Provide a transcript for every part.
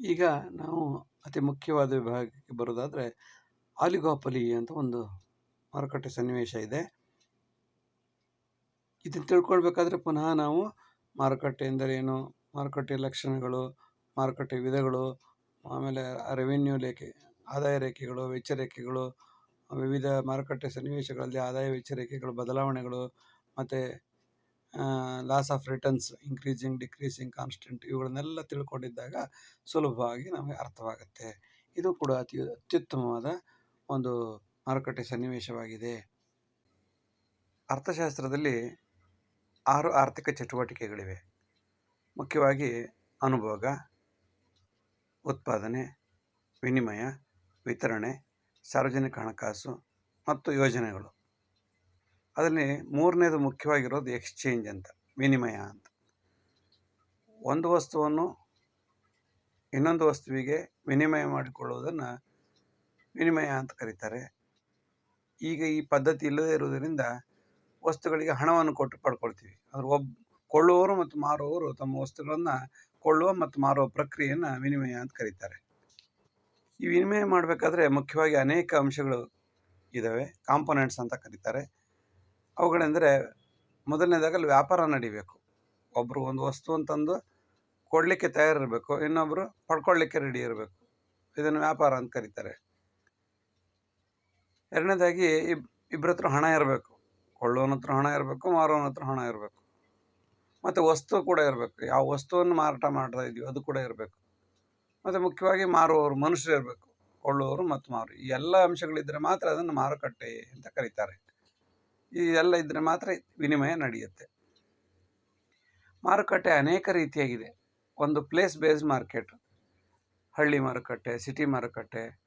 ಈಗ ನಾವು ಅತಿ ಮುಖ್ಯವಾದ ವಿಭಾಗಕ್ಕೆ ಬರೋದಾದರೆ ಆಲಿಗೋಪಲಿ ಅಂತ ಒಂದು ಮಾರುಕಟ್ಟೆ ಸನ್ನಿವೇಶ ಇದೆ. ಇದನ್ನು ತಿಳ್ಕೊಳ್ಬೇಕಾದ್ರೆ ಪುನಃ ನಾವು ಮಾರುಕಟ್ಟೆ ಎಂದರೇನು ಮಾರುಕಟ್ಟೆ ಲಕ್ಷಣಗಳು, ಮಾರುಕಟ್ಟೆ ವಿಧಗಳು, ಆಮೇಲೆ ರೆವೆನ್ಯೂ ರೇಖೆ, ಆದಾಯ ರೇಖೆಗಳು, ವೆಚ್ಚ ರೇಖೆಗಳು, ವಿವಿಧ ಮಾರುಕಟ್ಟೆ ಸನ್ನಿವೇಶಗಳಲ್ಲಿ ಆದಾಯ, ವೆಚ್ಚ ರೇಖೆಗಳು, ಬದಲಾವಣೆಗಳು, ಮತ್ತು laws of returns increasing decreasing constant ಇವುಗಳನ್ನೆಲ್ಲ ತಿಳ್ಕೊಂಡಿದ್ದಾಗ ಸುಲಭವಾಗಿ ನಮಗೆ ಅರ್ಥವಾಗುತ್ತೆ. ಇದು ಕೂಡ ಅತಿ ಅತ್ಯುತ್ತಮವಾದ ಒಂದು ಮಾರುಕಟ್ಟೆ ಸನ್ನಿವೇಶವಾಗಿದೆ. ಅರ್ಥಶಾಸ್ತ್ರದಲ್ಲಿ ಆರು ಆರ್ಥಿಕ ಚಟುವಟಿಕೆಗಳಿವೆ. ಮುಖ್ಯವಾಗಿ ಅನುಭೋಗ, ಉತ್ಪಾದನೆ, ವಿನಿಮಯ, ವಿತರಣೆ, ಸಾರ್ವಜನಿಕ ಹಣಕಾಸು ಮತ್ತು ಯೋಜನೆಗಳು. ಅದರಲ್ಲಿ ಮೂರನೇದು ಮುಖ್ಯವಾಗಿರೋದು ಎಕ್ಸ್ಚೇಂಜ್ ಅಂತ, ವಿನಿಮಯ ಅಂತ. ಒಂದು ವಸ್ತುವನ್ನು ಇನ್ನೊಂದು ವಸ್ತುವಿಗೆ ವಿನಿಮಯ ಮಾಡಿಕೊಳ್ಳುವುದನ್ನು ವಿನಿಮಯ ಅಂತ ಕರೀತಾರೆ. ಈಗ ಈ ಪದ್ಧತಿ ಇಲ್ಲದೇ ಇರುವುದರಿಂದ ವಸ್ತುಗಳಿಗೆ ಹಣವನ್ನು ಕೊಟ್ಟು ಪಡ್ಕೊಳ್ತೀವಿ. ಆದರೆ ಒಬ್ಬ ಕೊಳ್ಳುವವರು ಮತ್ತು ಮಾರುವವರು ತಮ್ಮ ವಸ್ತುಗಳನ್ನು ಕೊಳ್ಳುವ ಮತ್ತು ಮಾರುವ ಪ್ರಕ್ರಿಯೆಯನ್ನು ವಿನಿಮಯ ಅಂತ ಕರೀತಾರೆ. ಈ ವಿನಿಮಯ ಮಾಡಬೇಕಾದ್ರೆ ಮುಖ್ಯವಾಗಿ ಅನೇಕ ಅಂಶಗಳು ಇದ್ದಾವೆ ಕಾಂಪೊನೆಂಟ್ಸ್ ಅಂತ ಕರೀತಾರೆ. ಅವುಗಳೆಂದರೆ ಮೊದಲನೇದಾಗಿ ವ್ಯಾಪಾರ ನಡಿಬೇಕು. ಒಬ್ಬರು ಒಂದು ವಸ್ತು ಅಂತಂದು ಕೊಡಲಿಕ್ಕೆ ತಯಾರಿರಬೇಕು ಇನ್ನೊಬ್ಬರು ಪಡ್ಕೊಳ್ಳಿಕ್ಕೆ ರೆಡಿ ಇರಬೇಕು. ಇದನ್ನು ವ್ಯಾಪಾರ ಅಂತ ಕರೀತಾರೆ. ಎರಡನೇದಾಗಿ ಇಬ್ ಇಬ್ಬರ ಹತ್ರ ಹಣ ಇರಬೇಕು. ಕೊಳ್ಳೋನ ಹತ್ರ ಹಣ ಇರಬೇಕು, ಮಾರೋನ ಹತ್ರ ಹಣ ಇರಬೇಕು. ಮತ್ತು ವಸ್ತು ಕೂಡ ಇರಬೇಕು. ಯಾವ ವಸ್ತುವನ್ನು ಮಾರಾಟ ಮಾಡ್ತಾ ಇದೀವಿ ಅದು ಕೂಡ ಇರಬೇಕು. ಮತ್ತು ಮುಖ್ಯವಾಗಿ ಮಾರುವವರು, ಮನುಷ್ಯರು ಇರಬೇಕು. ಕೊಳ್ಳುವವರು ಮತ್ತು ಮಾರು, ಈ ಎಲ್ಲ ಅಂಶಗಳಿದ್ದರೆ ಮಾತ್ರ ಅದನ್ನು ಮಾರುಕಟ್ಟೆ ಅಂತ ಕರೀತಾರೆ. ಈ ಎಲ್ಲ ಇದ್ದರೆ ಮಾತ್ರ ವಿನಿಮಯ ನಡೆಯುತ್ತೆ. ಮಾರುಕಟ್ಟೆ ಅನೇಕ ರೀತಿಯಾಗಿದೆ. ಒಂದು ಪ್ಲೇಸ್ ಬೇಸ್ಡ್ ಮಾರ್ಕೆಟ್ ಹಳ್ಳಿ ಮಾರುಕಟ್ಟೆ ಸಿಟಿ ಮಾರುಕಟ್ಟೆ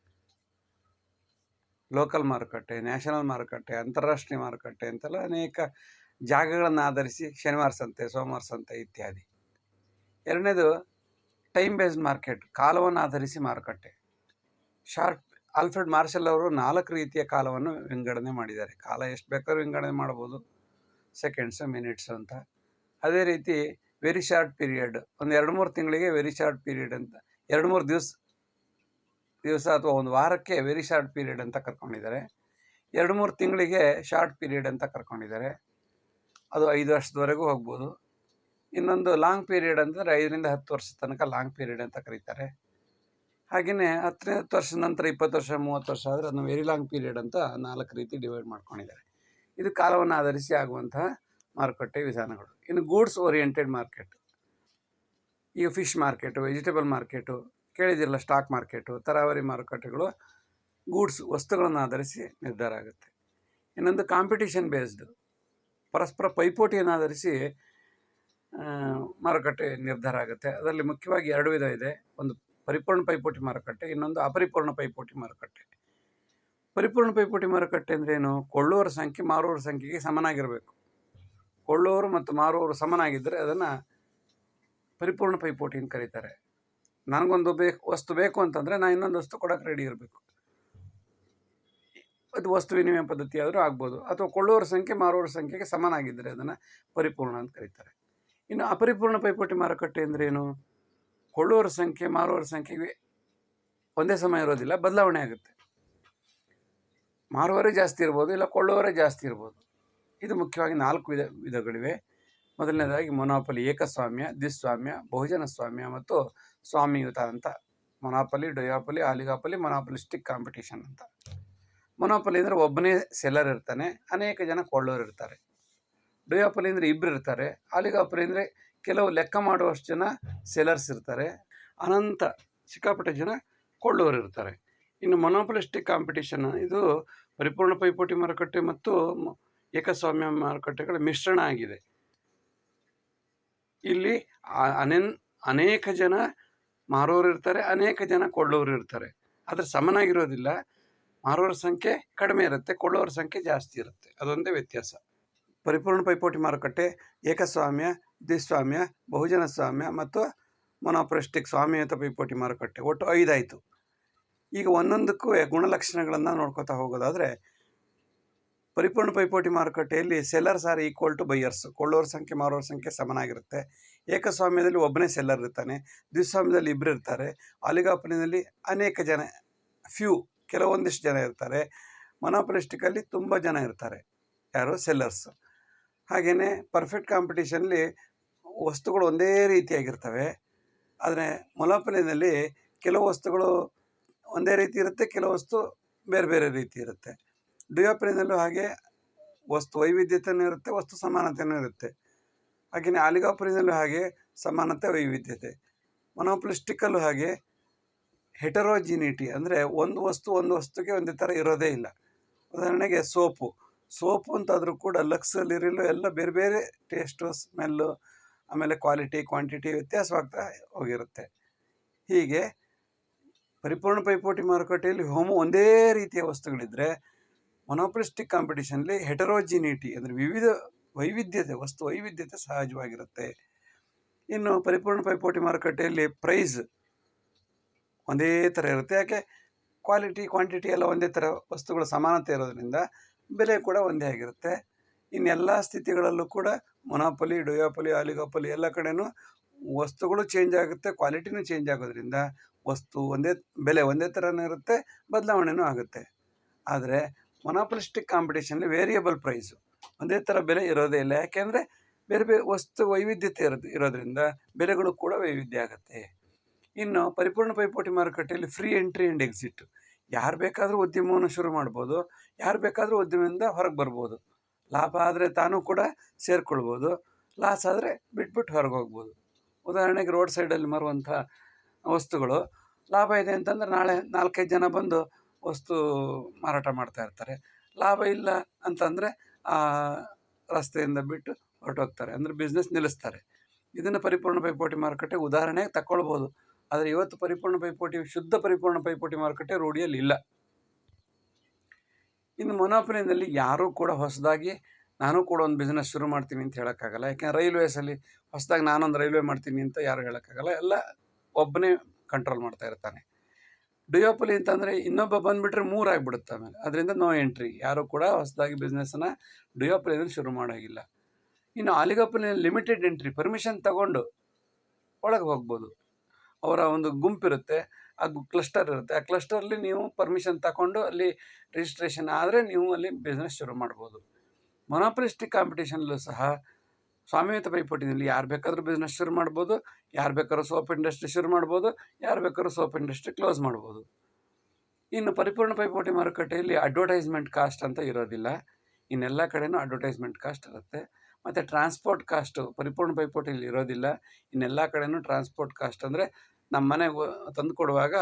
ಲೋಕಲ್ ಮಾರುಕಟ್ಟೆ ನ್ಯಾಷನಲ್ ಮಾರುಕಟ್ಟೆ, ಅಂತಾರಾಷ್ಟ್ರೀಯ ಮಾರುಕಟ್ಟೆ ಅಂತೆಲ್ಲ ಅನೇಕ ಜಾಗಗಳನ್ನು ಆಧರಿಸಿ ಶನಿವಾರ ಸಂತೆ, ಸೋಮವಾರ ಸಂತೆ ಇತ್ಯಾದಿ. ಎರಡನೇದು ಟೈಮ್ ಬೇಸ್ಡ್ ಮಾರ್ಕೆಟ್ ಕಾಲವನ್ನು ಆಧರಿಸಿ ಮಾರುಕಟ್ಟೆ. ಶಾರ್ಟ್ ಆಲ್ಫ್ರೆಡ್ ಮಾರ್ಷಲ್ ಅವರು ನಾಲ್ಕು ರೀತಿಯ ಕಾಲವನ್ನು ವಿಂಗಡಣೆ ಮಾಡಿದ್ದಾರೆ. ಕಾಲ ಎಷ್ಟು ಬೇಕಾದ್ರೂ ವಿಂಗಡಣೆ ಮಾಡ್ಬೋದು ಸೆಕೆಂಡ್ಸು, ಮಿನಿಟ್ಸು ಅಂತ. ಅದೇ ರೀತಿ ವೆರಿ ಶಾರ್ಟ್ ಪೀರಿಯಡ್, ಒಂದು ಎರಡು ಮೂರು ತಿಂಗಳಿಗೆ ವೆರಿ ಶಾರ್ಟ್ ಪೀರಿಯಡ್ ಅಂತ, ಎರಡು ಮೂರು ದಿವಸ ದಿವಸ ಅಥವಾ ಒಂದು ವಾರಕ್ಕೆ ವೆರಿ ಶಾರ್ಟ್ ಪೀರಿಯಡ್ ಅಂತ ಕರ್ಕೊಂಡಿದ್ದಾರೆ. ಎರಡು ಮೂರು ತಿಂಗಳಿಗೆ ಶಾರ್ಟ್ ಪೀರಿಯಡ್ ಅಂತ ಕರ್ಕೊಂಡಿದ್ದಾರೆ. ಅದು ಐದು ವರ್ಷದವರೆಗೂ ಹೋಗ್ಬೋದು. ಇನ್ನೊಂದು ಲಾಂಗ್ ಪೀರಿಯಡ್ ಅಂತಂದರೆ ಐದರಿಂದ ಹತ್ತು ವರ್ಷದ ತನಕ ಲಾಂಗ್ ಪೀರಿಯಡ್ ಅಂತ ಕರೀತಾರೆ. ಹಾಗೆಯೇ ಹತ್ತನೇ ಹತ್ತು ವರ್ಷ ನಂತರ ಇಪ್ಪತ್ತು ವರ್ಷ, ಮೂವತ್ತು ವರ್ಷ ಆದರೆ ಅದನ್ನು ವೆರಿ ಲಾಂಗ್ ಪೀರಿಯಡ್ ಅಂತ ನಾಲ್ಕು ರೀತಿ ಡಿವೈಡ್ ಮಾಡ್ಕೊಂಡಿದ್ದಾರೆ. ಇದು ಕಾಲವನ್ನು ಆಧರಿಸಿ ಆಗುವಂತಹ ಮಾರುಕಟ್ಟೆ ವಿಧಾನಗಳು. ಇನ್ನು ಗೂಡ್ಸ್ ಓರಿಯೆಂಟೆಡ್ ಮಾರ್ಕೆಟ್. ಈಗ ಫಿಶ್ ಮಾರ್ಕೆಟು, ವೆಜಿಟೇಬಲ್ ಮಾರ್ಕೆಟು, ಕೇಳಿದಿರಲ್ಲ ಸ್ಟಾಕ್ ಮಾರ್ಕೆಟು, ತರಾವರಿ ಮಾರುಕಟ್ಟೆಗಳು ಗೂಡ್ಸ್ ವಸ್ತುಗಳನ್ನು ಆಧರಿಸಿ ನಿರ್ಧಾರ ಆಗುತ್ತೆ. ಇನ್ನೊಂದು ಕಾಂಪಿಟಿಷನ್ ಬೇಸ್ಡ್ ಪರಸ್ಪರ ಪೈಪೋಟಿಯನ್ನು ಆಧರಿಸಿ ಮಾರುಕಟ್ಟೆ ನಿರ್ಧಾರ ಆಗುತ್ತೆ. ಅದರಲ್ಲಿ ಮುಖ್ಯವಾಗಿ ಎರಡು ವಿಧ ಇದೆ. ಒಂದು ಪರಿಪೂರ್ಣ ಪೈಪೋಟಿ ಮಾರುಕಟ್ಟೆ, ಇನ್ನೊಂದು ಅಪರಿಪೂರ್ಣ ಪೈಪೋಟಿ ಮಾರುಕಟ್ಟೆ. ಪರಿಪೂರ್ಣ ಪೈಪೋಟಿ ಮಾರುಕಟ್ಟೆ ಅಂದರೆ ಏನು? ಕೊಳ್ಳುವರ ಸಂಖ್ಯೆ, ಮಾರುವವರ ಸಂಖ್ಯೆಗೆ ಸಮನಾಗಿರಬೇಕು. ಕೊಳ್ಳುವವರು ಮತ್ತು ಮಾರುವವರು ಸಮನಾಗಿದ್ದರೆ ಅದನ್ನು ಪರಿಪೂರ್ಣ ಪೈಪೋಟಿ ಅಂತ ಕರೀತಾರೆ. ನನಗೊಂದು ಬೇಕು ವಸ್ತು ಬೇಕು ಅಂತಂದರೆ ನಾನು ಇನ್ನೊಂದು ವಸ್ತು ಕೊಡೋಕೆ ರೆಡಿ ಇರಬೇಕು. ಅದು ವಸ್ತು ವಿನಿಮಯ ಪದ್ಧತಿ ಆದರೂ ಆಗ್ಬೋದು. ಅಥವಾ ಕೊಳ್ಳುವರ ಸಂಖ್ಯೆ, ಮಾರುವವರ ಸಂಖ್ಯೆಗೆ ಸಮನಾಗಿದ್ದರೆ ಅದನ್ನು ಪರಿಪೂರ್ಣ ಅಂತ ಕರೀತಾರೆ. ಇನ್ನು ಅಪರಿಪೂರ್ಣ ಪೈಪೋಟಿ ಮಾರುಕಟ್ಟೆ ಅಂದರೆ ಏನು ಕೊಳ್ಳುವವರ ಸಂಖ್ಯೆ ಮಾರುವವರ ಸಂಖ್ಯೆಗೆ ಒಂದೇ ಸಮಯ ಇರೋದಿಲ್ಲ, ಬದಲಾವಣೆ ಆಗುತ್ತೆ. ಮಾರುವವರೇ ಜಾಸ್ತಿ ಇರ್ಬೋದು, ಇಲ್ಲ ಕೊಳ್ಳುವವರೇ ಜಾಸ್ತಿ ಇರ್ಬೋದು. ಇದು ಮುಖ್ಯವಾಗಿ ನಾಲ್ಕು ವಿಧ, ವಿಧಗಳಿವೆ. ಮೊದಲನೇದಾಗಿ ಮೊನಾಪಲಿ ಏಕಸ್ವಾಮ್ಯ, ದ್ವಿಸ್ವಾಮ್ಯ ಬಹುಜನ ಸ್ವಾಮ್ಯ ಮತ್ತು ಸ್ವಾಮಿಯುತ ಅಂತ. ಮೊನಾಪಲಿ, ಡೊಯಾಪಲಿ, ಆಲಿಗಾಪಲಿ ಮೊನಾಪಲಿಸ್ಟಿಕ್ ಕಾಂಪಿಟೇಷನ್ ಅಂತ. ಮೊನಾಪಲಿ ಅಂದರೆ ಒಬ್ಬನೇ ಸೆಲ್ಲರ್ ಇರ್ತಾನೆ, ಅನೇಕ ಜನ ಕೊಳ್ಳೋರು ಇರ್ತಾರೆ. ಡೊಯಾಪಲಿ ಅಂದರೆ ಇಬ್ಬರು ಇರ್ತಾರೆ, ಆಲಿಗಾಪಲಿ ಅಂದರೆ ಕೆಲವು ಲೆಕ್ಕ ಮಾಡುವಷ್ಟು ಜನ ಸೆಲರ್ಸ್ ಇರ್ತಾರೆ. ಅನಂತ ಸಿಕ್ಕಾಪಟ್ಟೆ ಜನ ಕೊಳ್ಳುವರು ಇರ್ತಾರೆ. ಇನ್ನು ಮೊನೋಪಲಿಸ್ಟಿಕ್ ಕಾಂಪಿಟೇಷನ್ ಇದು ಪರಿಪೂರ್ಣ ಪೈಪೋಟಿ ಮಾರುಕಟ್ಟೆ ಮತ್ತು ಏಕಸ್ವಾಮ್ಯ ಮಾರುಕಟ್ಟೆಗಳ ಮಿಶ್ರಣ ಆಗಿದೆ. ಇಲ್ಲಿ ಅನೆನ್ ಅನೇಕ ಜನ ಮಾರೋರು ಇರ್ತಾರೆ, ಅನೇಕ ಜನ ಕೊಳ್ಳೋರು ಇರ್ತಾರೆ. ಆದರೆ ಸಮನಾಗಿರೋದಿಲ್ಲ. ಮಾರೋರ ಸಂಖ್ಯೆ ಕಡಿಮೆ ಇರುತ್ತೆ ಕೊಳ್ಳೋರ ಸಂಖ್ಯೆ ಜಾಸ್ತಿ ಇರುತ್ತೆ. ಅದೊಂದೇ ವ್ಯತ್ಯಾಸ. ಪರಿಪೂರ್ಣ ಪೈಪೋಟಿ ಮಾರುಕಟ್ಟೆ, ಏಕಸ್ವಾಮ್ಯ ದ್ವಿಸ್ವಾಮ್ಯ ಬಹುಜನ ಸ್ವಾಮ್ಯ ಮತ್ತು ಮೊನೋಪ್ರೆಸ್ಟಿಕ್ ಸ್ವಾಮ್ಯಯುತ ಪೈಪೋಟಿ ಮಾರುಕಟ್ಟೆ. ಒಟ್ಟು ಐದಾಯಿತು. ಈಗ ಒಂದೊಂದಕ್ಕೂ ಗುಣಲಕ್ಷಣಗಳನ್ನು ನೋಡ್ಕೋತಾ ಹೋಗೋದಾದರೆ, ಪರಿಪೂರ್ಣ ಪೈಪೋಟಿ ಮಾರುಕಟ್ಟೆಯಲ್ಲಿ sellers are equal to buyers ಕೊಳ್ಳೋರ ಸಂಖ್ಯೆ, ಮಾರೋರ ಸಂಖ್ಯೆ ಸಮನಾಗಿರುತ್ತೆ. ಏಕಸ್ವಾಮ್ಯದಲ್ಲಿ ಒಬ್ಬನೇ ಸೆಲ್ಲರ್ ಇರ್ತಾನೆ. ದ್ವಿಸ್ವಾಮ್ಯದಲ್ಲಿ ಇಬ್ಬರು ಇರ್ತಾರೆ. ಆಲಿಗಾಪನಿನಲ್ಲಿ ಅನೇಕ ಜನ ಫ್ಯೂ ಕೆಲವೊಂದಿಷ್ಟು ಜನ ಇರ್ತಾರೆ. ಮೊನೋಪಲಿಸ್ಟಿಕಲ್ಲಿ ತುಂಬ ಜನ ಇರ್ತಾರೆ. ಯಾರು? ಸೆಲ್ಲರ್ಸ್ ಹಾಗೆಯೇ ಪರ್ಫೆಕ್ಟ್ ಕಾಂಪಿಟೇಷನ್ಲಿ ವಸ್ತುಗಳು ಒಂದೇ ರೀತಿಯಾಗಿರ್ತವೆ. ಆದರೆ ಮೊನೋಪಲಿನಲ್ಲಿ ಕೆಲವು ವಸ್ತುಗಳು ಒಂದೇ ರೀತಿ ಇರುತ್ತೆ, ಕೆಲವು ವಸ್ತು ಬೇರೆ ಬೇರೆ ರೀತಿ ಇರುತ್ತೆ. ಡಿಯೋಪಲಿನಲ್ಲೂ ಹಾಗೆ ವಸ್ತು ವೈವಿಧ್ಯತೆಯೂ ಇರುತ್ತೆ, ವಸ್ತು ಸಮಾನತೆಯೂ ಇರುತ್ತೆ. ಹಾಗೆಯೇ ಆಲಿಗಾಪುರಿನಲ್ಲೂ ಹಾಗೆ ಸಮಾನತೆ, ವೈವಿಧ್ಯತೆ. ಮೊನೋಪಲಿಸ್ಟಿಕ್ಕಲ್ಲೂ ಹಾಗೆ ಹೆಟರೋಜಿನಿಟಿ ಅಂದರೆ ಒಂದು ವಸ್ತು ಒಂದು ವಸ್ತುಗೆ ಒಂದೇ ಥರ ಇರೋದೇ ಇಲ್ಲ. ಉದಾಹರಣೆಗೆ ಸೋಪು. ಸೋಪು ಅಂತಾದರೂ ಕೂಡ ಲಕ್ಸಲ್ಲಿರಲು ಎಲ್ಲ ಬೇರೆ ಬೇರೆ ಟೇಸ್ಟು, ಸ್ಮೆಲ್ಲು ಆಮೇಲೆ ಕ್ವಾಲಿಟಿ ಕ್ವಾಂಟಿಟಿ ವ್ಯತ್ಯಾಸವಾಗ್ತಾ ಹೋಗಿರುತ್ತೆ. ಹೀಗೆ ಪರಿಪೂರ್ಣ ಪೈಪೋಟಿ ಮಾರುಕಟ್ಟೆಯಲ್ಲಿ ಹೋಮು ಒಂದೇ ರೀತಿಯ ವಸ್ತುಗಳಿದ್ದರೆ ಮೊನೋಪ್ಲಿಸ್ಟಿಕ್ ಕಾಂಪಿಟೇಷನಲ್ಲಿ ಹೆಟರೋಜಿನಿಟಿ ಅಂದರೆ ವಿವಿಧ ವೈವಿಧ್ಯತೆ, ವಸ್ತು ವೈವಿಧ್ಯತೆ ಸಹಜವಾಗಿರುತ್ತೆ. ಇನ್ನು ಪರಿಪೂರ್ಣ ಪೈಪೋಟಿ ಮಾರುಕಟ್ಟೆಯಲ್ಲಿ ಪ್ರೈಸ್ ಒಂದೇ ಥರ ಇರುತ್ತೆ. ಯಾಕೆ? ಕ್ವಾಲಿಟಿ ಕ್ವಾಂಟಿಟಿ ಎಲ್ಲ ಒಂದೇ ಥರ ವಸ್ತುಗಳು ಸಮಾನತೆ ಇರೋದರಿಂದ ಬೆಲೆ ಕೂಡ ಒಂದೇ ಆಗಿರುತ್ತೆ. ಇನ್ನೆಲ್ಲ ಸ್ಥಿತಿಗಳಲ್ಲೂ ಕೂಡ ಮೊನಾಪಲಿ, ಡೊಯಾಪಲಿ, ಆಲಿಗೋಪಲಿ ಎಲ್ಲ ಕಡೆನೂ ವಸ್ತುಗಳು ಚೇಂಜ್ ಆಗುತ್ತೆ ಕ್ವಾಲಿಟಿನೂ ಚೇಂಜ್ ಆಗೋದ್ರಿಂದ ವಸ್ತು ಒಂದೇ ಬೆಲೆ ಒಂದೇ ಥರನೂ ಇರುತ್ತೆ, ಬದಲಾವಣೆನೂ ಆಗುತ್ತೆ. ಆದರೆ ಮೊನಾಪಲಿಸ್ಟಿಕ್ ಕಾಂಪಿಟೇಷನ್ಲಿ ವೇರಿಯಬಲ್ ಪ್ರೈಸು ಒಂದೇ ಥರ ಬೆಲೆ ಇರೋದೇ ಇಲ್ಲ. ಯಾಕೆಂದರೆ ಬೇರೆ ಬೇರೆ ವಸ್ತು ವೈವಿಧ್ಯತೆ ಇರೋದು ಇರೋದ್ರಿಂದ ಬೆಲೆಗಳು ಕೂಡ ವೈವಿಧ್ಯ ಆಗುತ್ತೆ. ಇನ್ನು ಪರಿಪೂರ್ಣ ಪೈಪೋಟಿ ಮಾರುಕಟ್ಟೆಯಲ್ಲಿ ಫ್ರೀ ಎಂಟ್ರಿ ಆ್ಯಂಡ್ ಎಕ್ಸಿಟ್ ಯಾರು ಬೇಕಾದರೂ ಉದ್ಯಮವನ್ನು ಶುರು ಮಾಡ್ಬೋದು, ಯಾರು ಬೇಕಾದರೂ ಉದ್ಯಮದಿಂದ ಹೊರಗೆ ಬರ್ಬೋದು. ಲಾಭ ಆದರೆ ತಾನೂ ಕೂಡ ಸೇರಿಕೊಳ್ಬೋದು, ಲಾಸ್ ಆದರೆ ಬಿಟ್ಬಿಟ್ಟು ಹೊರಗೆ ಹೋಗ್ಬೋದು. ಉದಾಹರಣೆಗೆ ರೋಡ್ ಸೈಡಲ್ಲಿ ಮಾರುವಂಥ ವಸ್ತುಗಳು, ಲಾಭ ಇದೆ ಅಂತಂದ್ರೆ ನಾಳೆ ನಾಲ್ಕೈದು ಜನ ಬಂದು ವಸ್ತು ಮಾರಾಟ ಮಾಡ್ತಾ ಇರ್ತಾರೆ. ಲಾಭ ಇಲ್ಲ ಅಂತಂದರೆ ಆ ರಸ್ತೆಯಿಂದ ಬಿಟ್ಟು ಹೊರಟೋಗ್ತಾರೆ, ಅಂದರೆ ಬಿಸ್ನೆಸ್ ನಿಲ್ಲಿಸ್ತಾರೆ. ಇದನ್ನು ಪರಿಪೂರ್ಣ ಪೈಪೋಟಿ ಮಾರುಕಟ್ಟೆ ಉದಾಹರಣೆಗೆ ತಗೊಳ್ಬೋದು ಆದರೆ ಇವತ್ತು ಪರಿಪೂರ್ಣ ಪೈಪೋಟಿ, ಶುದ್ಧ ಪರಿಪೂರ್ಣ ಪೈಪೋಟಿ ಮಾರುಕಟ್ಟೆ ರೂಢಿಯಲ್ಲಿ ಇಲ್ಲ. ಇನ್ನು ಮೊನೋಪಲಿನಲ್ಲಿ ಯಾರೂ ಕೂಡ ಹೊಸದಾಗಿ ನಾನು ಕೂಡ ಒಂದು ಬಿಸ್ನೆಸ್ ಶುರು ಮಾಡ್ತೀನಿ ಅಂತ ಹೇಳೋಕ್ಕಾಗಲ್ಲ. ಯಾಕೆಂದ್ರೆ ರೈಲ್ವೇಸಲ್ಲಿ ಹೊಸದಾಗಿ ನಾನೊಂದು ರೈಲ್ವೆ ಮಾಡ್ತೀನಿ ಅಂತ ಯಾರು ಹೇಳೋಕ್ಕಾಗಲ್ಲ. ಎಲ್ಲ ಒಬ್ಬನೇ ಕಂಟ್ರೋಲ್ ಮಾಡ್ತಾ ಇರ್ತಾನೆ. ಡಿಯೋಪಲಿ ಅಂತಂದರೆ ಇನ್ನೊಬ್ಬ ಬಂದುಬಿಟ್ರೆ ಮೂರಾಗ್ಬಿಡುತ್ತೆ ಆಮೇಲೆ. ಅದರಿಂದ ನೋ ಎಂಟ್ರಿ ಯಾರೂ ಕೂಡ ಹೊಸದಾಗಿ ಬಿಸ್ನೆಸ್ಸನ್ನು ಡಿಯೋಪಲಿನಲ್ಲಿ ಶುರು ಮಾಡೋಗಿಲ್ಲ. ಇನ್ನು ಆಲಿಗೋಪಲಿನಲ್ಲಿ ಲಿಮಿಟೆಡ್ ಎಂಟ್ರಿ ಪರ್ಮಿಷನ್ ತಗೊಂಡು ಒಳಗೆ ಹೋಗ್ಬೋದು. ಅವರ ಒಂದು ಗುಂಪಿರುತ್ತೆ. ಆ ಕ್ಲಸ್ಟರ್ ಇರುತ್ತೆ. ಆ ಕ್ಲಸ್ಟರಲ್ಲಿ ನೀವು ಪರ್ಮಿಷನ್ ತಗೊಂಡು ಅಲ್ಲಿ ರಿಜಿಸ್ಟ್ರೇಷನ್ ಆದರೆ ನೀವು ಅಲ್ಲಿ ಬಿಸ್ನೆಸ್ ಶುರು ಮಾಡ್ಬೋದು. ಮೊನೋಪಲಿಸ್ಟಿಕ್ ಕಾಂಪಿಟೇಷನಲ್ಲೂ ಸಹ ಸ್ವಾಮಿಯುತ ಪೈಪೋಟಿನಲ್ಲಿ ಯಾರು ಬೇಕಾದರೂ ಬಿಸ್ನೆಸ್ ಶುರು ಮಾಡ್ಬೋದು, ಯಾರು ಬೇಕಾದ್ರೂ ಸೋಪ್ ಇಂಡಸ್ಟ್ರಿ ಶುರು ಮಾಡ್ಬೋದು, ಯಾರು ಬೇಕಾದ್ರೂ ಸೋಪ್ ಇಂಡಸ್ಟ್ರಿ ಕ್ಲೋಸ್ ಮಾಡ್ಬೋದು. ಇನ್ನು ಪರಿಪೂರ್ಣ ಪೈಪೋಟಿ ಮಾರುಕಟ್ಟೆಯಲ್ಲಿ ಅಡ್ವರ್ಟೈಸ್ಮೆಂಟ್ ಕಾಸ್ಟ್ ಅಂತ ಇರೋದಿಲ್ಲ. ಇನ್ನೆಲ್ಲ ಕಡೆಯೂ ಅಡ್ವರ್ಟೈಸ್ಮೆಂಟ್ ಕಾಸ್ಟ್ ಇರುತ್ತೆ. ಮತ್ತು ಟ್ರಾನ್ಸ್ಪೋರ್ಟ್ ಕಾಸ್ಟು ಪರಿಪೂರ್ಣ ಪೈಪೋಟಿಯಲ್ಲಿ ಇರೋದಿಲ್ಲ. ಇನ್ನೆಲ್ಲ ಕಡೆಯೂ ಟ್ರಾನ್ಸ್ಪೋರ್ಟ್ ಕಾಸ್ಟ್ ಅಂದರೆ ನಮ್ಮ ಮನೆಗೆ ತಂದು ಕೊಡುವಾಗ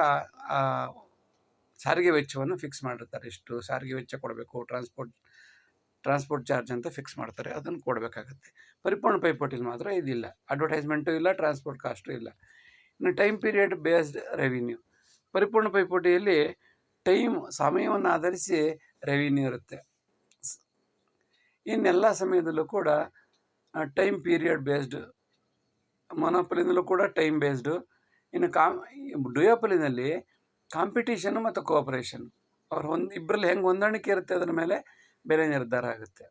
ಸಾರಿಗೆ ವೆಚ್ಚವನ್ನು ಫಿಕ್ಸ್ ಮಾಡಿರ್ತಾರೆ. ಇಷ್ಟು ಸಾರಿಗೆ ವೆಚ್ಚ ಕೊಡಬೇಕು ಟ್ರಾನ್ಸ್ಪೋರ್ಟ್ ಟ್ರಾನ್ಸ್ಪೋರ್ಟ್ ಚಾರ್ಜ್ ಅಂತ ಫಿಕ್ಸ್ ಮಾಡ್ತಾರೆ. ಅದನ್ನು ಕೊಡಬೇಕಾಗತ್ತೆ. ಪರಿಪೂರ್ಣ ಪೈಪೋಟಿಲ್ ಮಾತ್ರ ಇದಿಲ್ಲ. ಅಡ್ವರ್ಟೈಸ್ಮೆಂಟು ಇಲ್ಲ ಟ್ರಾನ್ಸ್ಪೋರ್ಟ್ ಕಾಸ್ಟು ಇಲ್ಲ. ಇನ್ನು ಟೈಮ್ ಪೀರಿಯಡ್ ಬೇಸ್ಡ್ ರೆವಿನ್ಯೂ ಪರಿಪೂರ್ಣ ಪೈಪೋಟಿಯಲ್ಲಿ ಟೈಮ್ ಸಮಯವನ್ನು ಆಧರಿಸಿ ರೆವಿನ್ಯೂ ಇರುತ್ತೆ. ಇನ್ನೆಲ್ಲ ಸಮಯದಲ್ಲೂ ಕೂಡ ಟೈಮ್ ಪೀರಿಯಡ್ ಬೇಸ್ಡ್ ಮೊನೋಪಲಿಂದಲೂ ಕೂಡ ಟೈಮ್ ಬೇಸ್ಡು ಇನ್ನು ಕಾ ಡುಯೋಪಲಿನಲ್ಲಿ ಕಾಂಪಿಟೀಷನು ಮತ್ತು ಕೋಆಪ್ರೇಷನ್ ಅವ್ರು ಒಂದು ಇಬ್ಬರಲ್ಲಿ ಹೆಂಗೆ ಹೊಂದಾಣಿಕೆ ಇರುತ್ತೆ ಅದರ ಮೇಲೆ ಬೆಲೆ ನಿರ್ಧಾರ ಆಗುತ್ತೆ.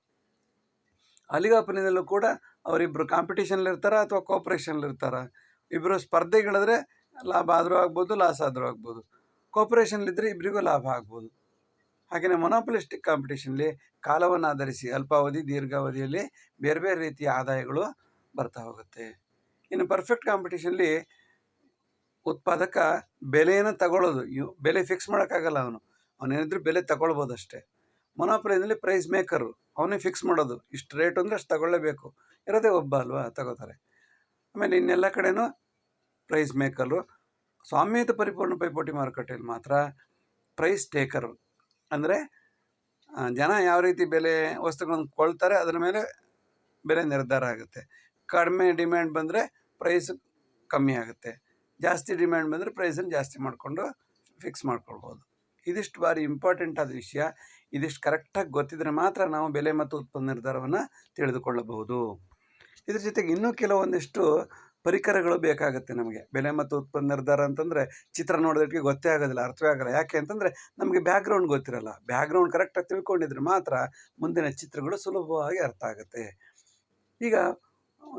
ಅಲಿಗಾಪಲಿನಲ್ಲೂ ಕೂಡ ಅವರಿಬ್ಬರು ಕಾಂಪಿಟೀಷನಲ್ಲಿ ಇರ್ತಾರ ಅಥವಾ ಕೋಆಪ್ರೇಷನ್ಲಿ ಇರ್ತಾರ? ಇಬ್ಬರು ಸ್ಪರ್ಧೆಗಳಿದ್ರೆ ಲಾಭ ಆದರೂ ಆಗ್ಬೋದು, ಲಾಸ್ ಆದರೂ ಆಗ್ಬೋದು. ಕೋಆಪ್ರೇಷನ್ಲಿದ್ದರೆ ಇಬ್ಬರಿಗೂ ಲಾಭ ಆಗ್ಬೋದು. ಹಾಗೆಯೇ ಮೊನೋಪಲಿಸ್ಟಿಕ್ ಕಾಂಪಿಟೇಷನ್ಲಿ ಕಾಲವನ್ನು ಆಧರಿಸಿ ಅಲ್ಪಾವಧಿ, ದೀರ್ಘಾವಧಿಯಲ್ಲಿ ಬೇರೆ ಬೇರೆ ರೀತಿಯ ಆದಾಯಗಳು ಬರ್ತಾ ಹೋಗುತ್ತೆ. ಇನ್ನು ಪರ್ಫೆಕ್ಟ್ ಕಾಂಪಿಟೇಷನ್ಲಿ ಉತ್ಪಾದಕ ಬೆಲೆಯನ್ನು ತಗೊಳ್ಳೋದು. ಇವ್ ಬೆಲೆ ಫಿಕ್ಸ್ ಮಾಡೋಕ್ಕಾಗಲ್ಲ ಅವನು. ಅವನೇನಿದ್ರು ಬೆಲೆ ತಗೊಳ್ಬೋದು ಅಷ್ಟೇ. ಮೊನೋಪಲಿನಲ್ಲಿ ಪ್ರೈಸ್ ಮೇಕರು ಅವನೇ ಫಿಕ್ಸ್ ಮಾಡೋದು. ಇಷ್ಟು ರೇಟ್ ಅಂದರೆ ಅಷ್ಟು ತಗೊಳ್ಳೇಬೇಕು. ಇರೋದೇ ಒಬ್ಬ ಅಲ್ವಾ? ತಗೋತಾರೆ. ಆಮೇಲೆ ಇನ್ನೆಲ್ಲ ಕಡೆನೂ ಪ್ರೈಸ್ ಮೇಕರು ಸ್ವಾಮ್ಯತ ಪರಿಪೂರ್ಣ ಪೈಪೋಟಿ ಮಾರುಕಟ್ಟೆಯಲ್ಲಿ ಮಾತ್ರ ಪ್ರೈಸ್ ಟೇಕರು ಅಂದರೆ ಜನ ಯಾವ ರೀತಿ ಬೆಲೆ ವಸ್ತುಗಳನ್ನು ಕೊಳ್ತಾರೆ ಅದರ ಮೇಲೆ ಬೆಲೆ ನಿರ್ಧಾರ ಆಗುತ್ತೆ. ಕಡಿಮೆ ಡಿಮ್ಯಾಂಡ್ ಬಂದರೆ ಪ್ರೈಸ್ ಕಮ್ಮಿ ಆಗುತ್ತೆ. ಜಾಸ್ತಿ ಡಿಮ್ಯಾಂಡ್ ಬಂದರೆ ಪ್ರೈಸನ್ನು ಜಾಸ್ತಿ ಮಾಡಿಕೊಂಡು ಫಿಕ್ಸ್ ಮಾಡ್ಕೊಳ್ಬೋದು. ಇದಿಷ್ಟು ಭಾರಿ ಇಂಪಾರ್ಟೆಂಟ್ ಆದ ವಿಷಯ. ಇದಿಷ್ಟು ಕರೆಕ್ಟಾಗಿ ಗೊತ್ತಿದ್ರೆ ಮಾತ್ರ ನಾವು ಬೆಲೆ ಮತ್ತು ಉತ್ಪನ್ನ ನಿರ್ಧಾರವನ್ನು ತಿಳಿದುಕೊಳ್ಳಬಹುದು. ಇದ್ರ ಜೊತೆಗೆ ಇನ್ನೂ ಕೆಲವೊಂದಿಷ್ಟು ಪರಿಕರಗಳು ಬೇಕಾಗುತ್ತೆ ನಮಗೆ. ಬೆಲೆ ಮತ್ತು ಉತ್ಪನ್ನ ನಿರ್ಧಾರ ಅಂತಂದರೆ ಚಿತ್ರ ನೋಡೋದಕ್ಕೆ ಗೊತ್ತೇ ಆಗೋದಿಲ್ಲ, ಅರ್ಥವೇ ಆಗಲ್ಲ. ಯಾಕೆ ಅಂತಂದರೆ ನಮಗೆ ಬ್ಯಾಕ್ಗ್ರೌಂಡ್ ಗೊತ್ತಿರಲ್ಲ. ಬ್ಯಾಕ್ಗ್ರೌಂಡ್ ಕರೆಕ್ಟಾಗಿ ತಿಳ್ಕೊಂಡಿದ್ರೆ ಮಾತ್ರ ಮುಂದಿನ ಚಿತ್ರಗಳು ಸುಲಭವಾಗಿ ಅರ್ಥ ಆಗುತ್ತೆ. ಈಗ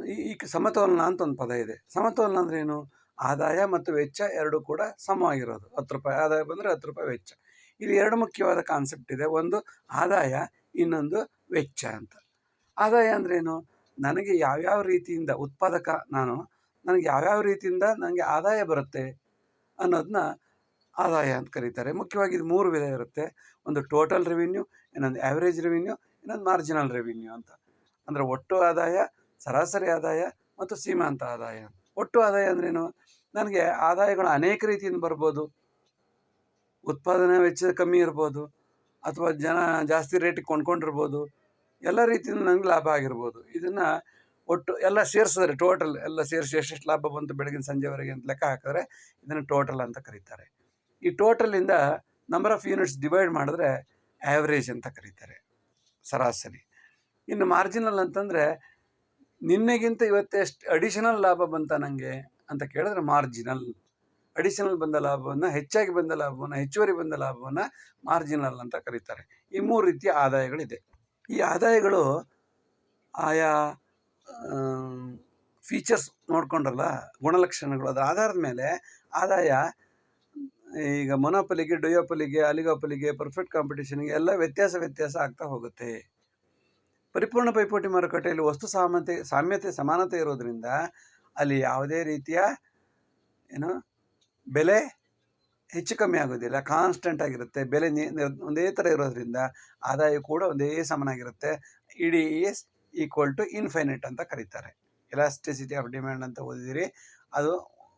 ಈ ಈ ಸಮತೋಲನ ಅಂತ ಒಂದು ಪದ ಇದೆ. ಸಮತೋಲನ ಅಂದ್ರೆ ಏನು? ಆದಾಯ ಮತ್ತು ವೆಚ್ಚ ಎರಡೂ ಕೂಡ ಸಮವಾಗಿರೋದು. ಹತ್ತು ರೂಪಾಯಿ ಆದಾಯ ಬಂದರೆ ಹತ್ತು ರೂಪಾಯಿ ವೆಚ್ಚ. ಇಲ್ಲಿ ಎರಡು ಮುಖ್ಯವಾದ ಕಾನ್ಸೆಪ್ಟ್ ಇದೆ. ಒಂದು ಆದಾಯ, ಇನ್ನೊಂದು ವೆಚ್ಚ ಅಂತ. ಆದಾಯ ಅಂದ್ರೇನು? ನನಗೆ ಯಾವ್ಯಾವ ರೀತಿಯಿಂದ ಉತ್ಪಾದಕ ನಾನು, ನನಗೆ ಯಾವ್ಯಾವ ರೀತಿಯಿಂದ ನನಗೆ ಆದಾಯ ಬರುತ್ತೆ ಅನ್ನೋದನ್ನ ಆದಾಯ ಅಂತ ಕರೀತಾರೆ. ಮುಖ್ಯವಾಗಿ ಇದು ಮೂರು ವಿಧ ಇರುತ್ತೆ. ಒಂದು ಟೋಟಲ್ ರೆವಿನ್ಯೂ ಇನ್ನೊಂದು ಆ್ಯಾವ್ರೇಜ್ ರೆವಿನ್ಯೂ ಇನ್ನೊಂದು ಮಾರ್ಜಿನಲ್ ರೆವಿನ್ಯೂ ಅಂತ. ಅಂದರೆ ಒಟ್ಟು ಆದಾಯ, ಸರಾಸರಿ ಆದಾಯ ಮತ್ತು ಸೀಮಾಂತ ಆದಾಯ. ಒಟ್ಟು ಆದಾಯ ಅಂದ್ರೇನು? ನನಗೆ ಆದಾಯಗಳು ಅನೇಕ ರೀತಿಯಿಂದ ಬರ್ಬೋದು. ಉತ್ಪಾದನಾ ವೆಚ್ಚ ಕಮ್ಮಿ ಇರ್ಬೋದು. ಅಥವಾ ಜನ ಜಾಸ್ತಿ ರೇಟಿಗೆ ಕೊಂಡ್ಕೊಂಡಿರ್ಬೋದು. ಎಲ್ಲ ರೀತಿಯಿಂದ ನನಗೆ ಲಾಭ ಆಗಿರ್ಬೋದು. ಇದನ್ನು ಒಟ್ಟು ಎಲ್ಲ ಸೇರಿಸಿದ್ರೆ ಟೋಟಲ್ ಎಲ್ಲ ಸೇರಿಸಿ ಎಷ್ಟೆಷ್ಟು ಲಾಭ ಬಂತು ಬೆಳಗಿನ ಸಂಜೆವರೆಗೆ ಅಂತ ಲೆಕ್ಕ ಹಾಕಿದ್ರೆ ಇದನ್ನು ಟೋಟಲ್ ಅಂತ ಕರೀತಾರೆ. ಈ ಟೋಟಲಿಂದ ನಂಬರ್ ಆಫ್ ಯೂನಿಟ್ಸ್ ಡಿವೈಡ್ ಮಾಡಿದ್ರೆ ಆ್ಯಾವ್ರೇಜ್ ಅಂತ ಕರೀತಾರೆ ಸರಾಸರಿ. ಇನ್ನು ಮಾರ್ಜಿನಲ್ ಅಂತಂದರೆ ನಿನ್ನೆಗಿಂತ ಇವತ್ತೆಷ್ಟು ಅಡಿಷನಲ್ ಲಾಭ ಬಂತ ನನಗೆ ಅಂತ ಕೇಳಿದ್ರೆ ಮಾರ್ಜಿನಲ್ ಅಡಿಷನಲ್ ಬಂದ ಲಾಭವನ್ನು, ಹೆಚ್ಚಾಗಿ ಬಂದ ಲಾಭವನ್ನು, ಹೆಚ್ಚುವರಿ ಬಂದ ಲಾಭವನ್ನು ಮಾರ್ಜಿನಲ್ ಅಂತ ಕರೀತಾರೆ. ಈ ಮೂರು ರೀತಿಯ ಆದಾಯಗಳಿದೆ. ಈ ಆದಾಯಗಳು ಆಯಾ ಫೀಚರ್ಸ್ ನೋಡ್ಕೊಂಡ್ರಲ್ಲ, ಗುಣಲಕ್ಷಣಗಳು. ಅದರ ಆಧಾರದ ಮೇಲೆ ಆದಾಯ, ಈಗ ಮೊನೋಪಲಿಗೆ ಡೊಯೋಪಲಿಗೆ ಅಲಿಗೋಪಲಿಗೆ ಪರ್ಫೆಕ್ಟ್ ಕಾಂಪಿಟೇಷನ್ಗೆ ಎಲ್ಲ ವ್ಯತ್ಯಾಸ ವ್ಯತ್ಯಾಸ ಆಗ್ತಾ ಹೋಗುತ್ತೆ. ಪರಿಪೂರ್ಣ ಪೈಪೋಟಿ ಮಾರುಕಟ್ಟೆಯಲ್ಲಿ ವಸ್ತು ಸಾಮತೆ, ಸಾಮ್ಯತೆ, ಸಮಾನತೆ ಇರೋದ್ರಿಂದ ಅಲ್ಲಿ ಯಾವುದೇ ರೀತಿಯ, ಏನು, ಬೆಲೆ ಹೆಚ್ಚು ಕಮ್ಮಿ ಆಗೋದಿಲ್ಲ. ಕಾನ್ಸ್ಟೆಂಟ್ ಆಗಿರುತ್ತೆ. ಬೆಲೆ ಒಂದೇ ಥರ ಇರೋದ್ರಿಂದ ಆದಾಯ ಕೂಡ ಒಂದೇ ಸಮನಾಗಿರುತ್ತೆ. ಇಡೀ ಇಸ್ ಈಕ್ವಲ್ ಟು ಇನ್ಫೈನೈಟ್ ಅಂತ ಕರೀತಾರೆ. ಎಲಾಸ್ಟಿಸಿಟಿ ಆಫ್ ಡಿಮ್ಯಾಂಡ್ ಅಂತ ಓದಿದಿರಿ. ಅದು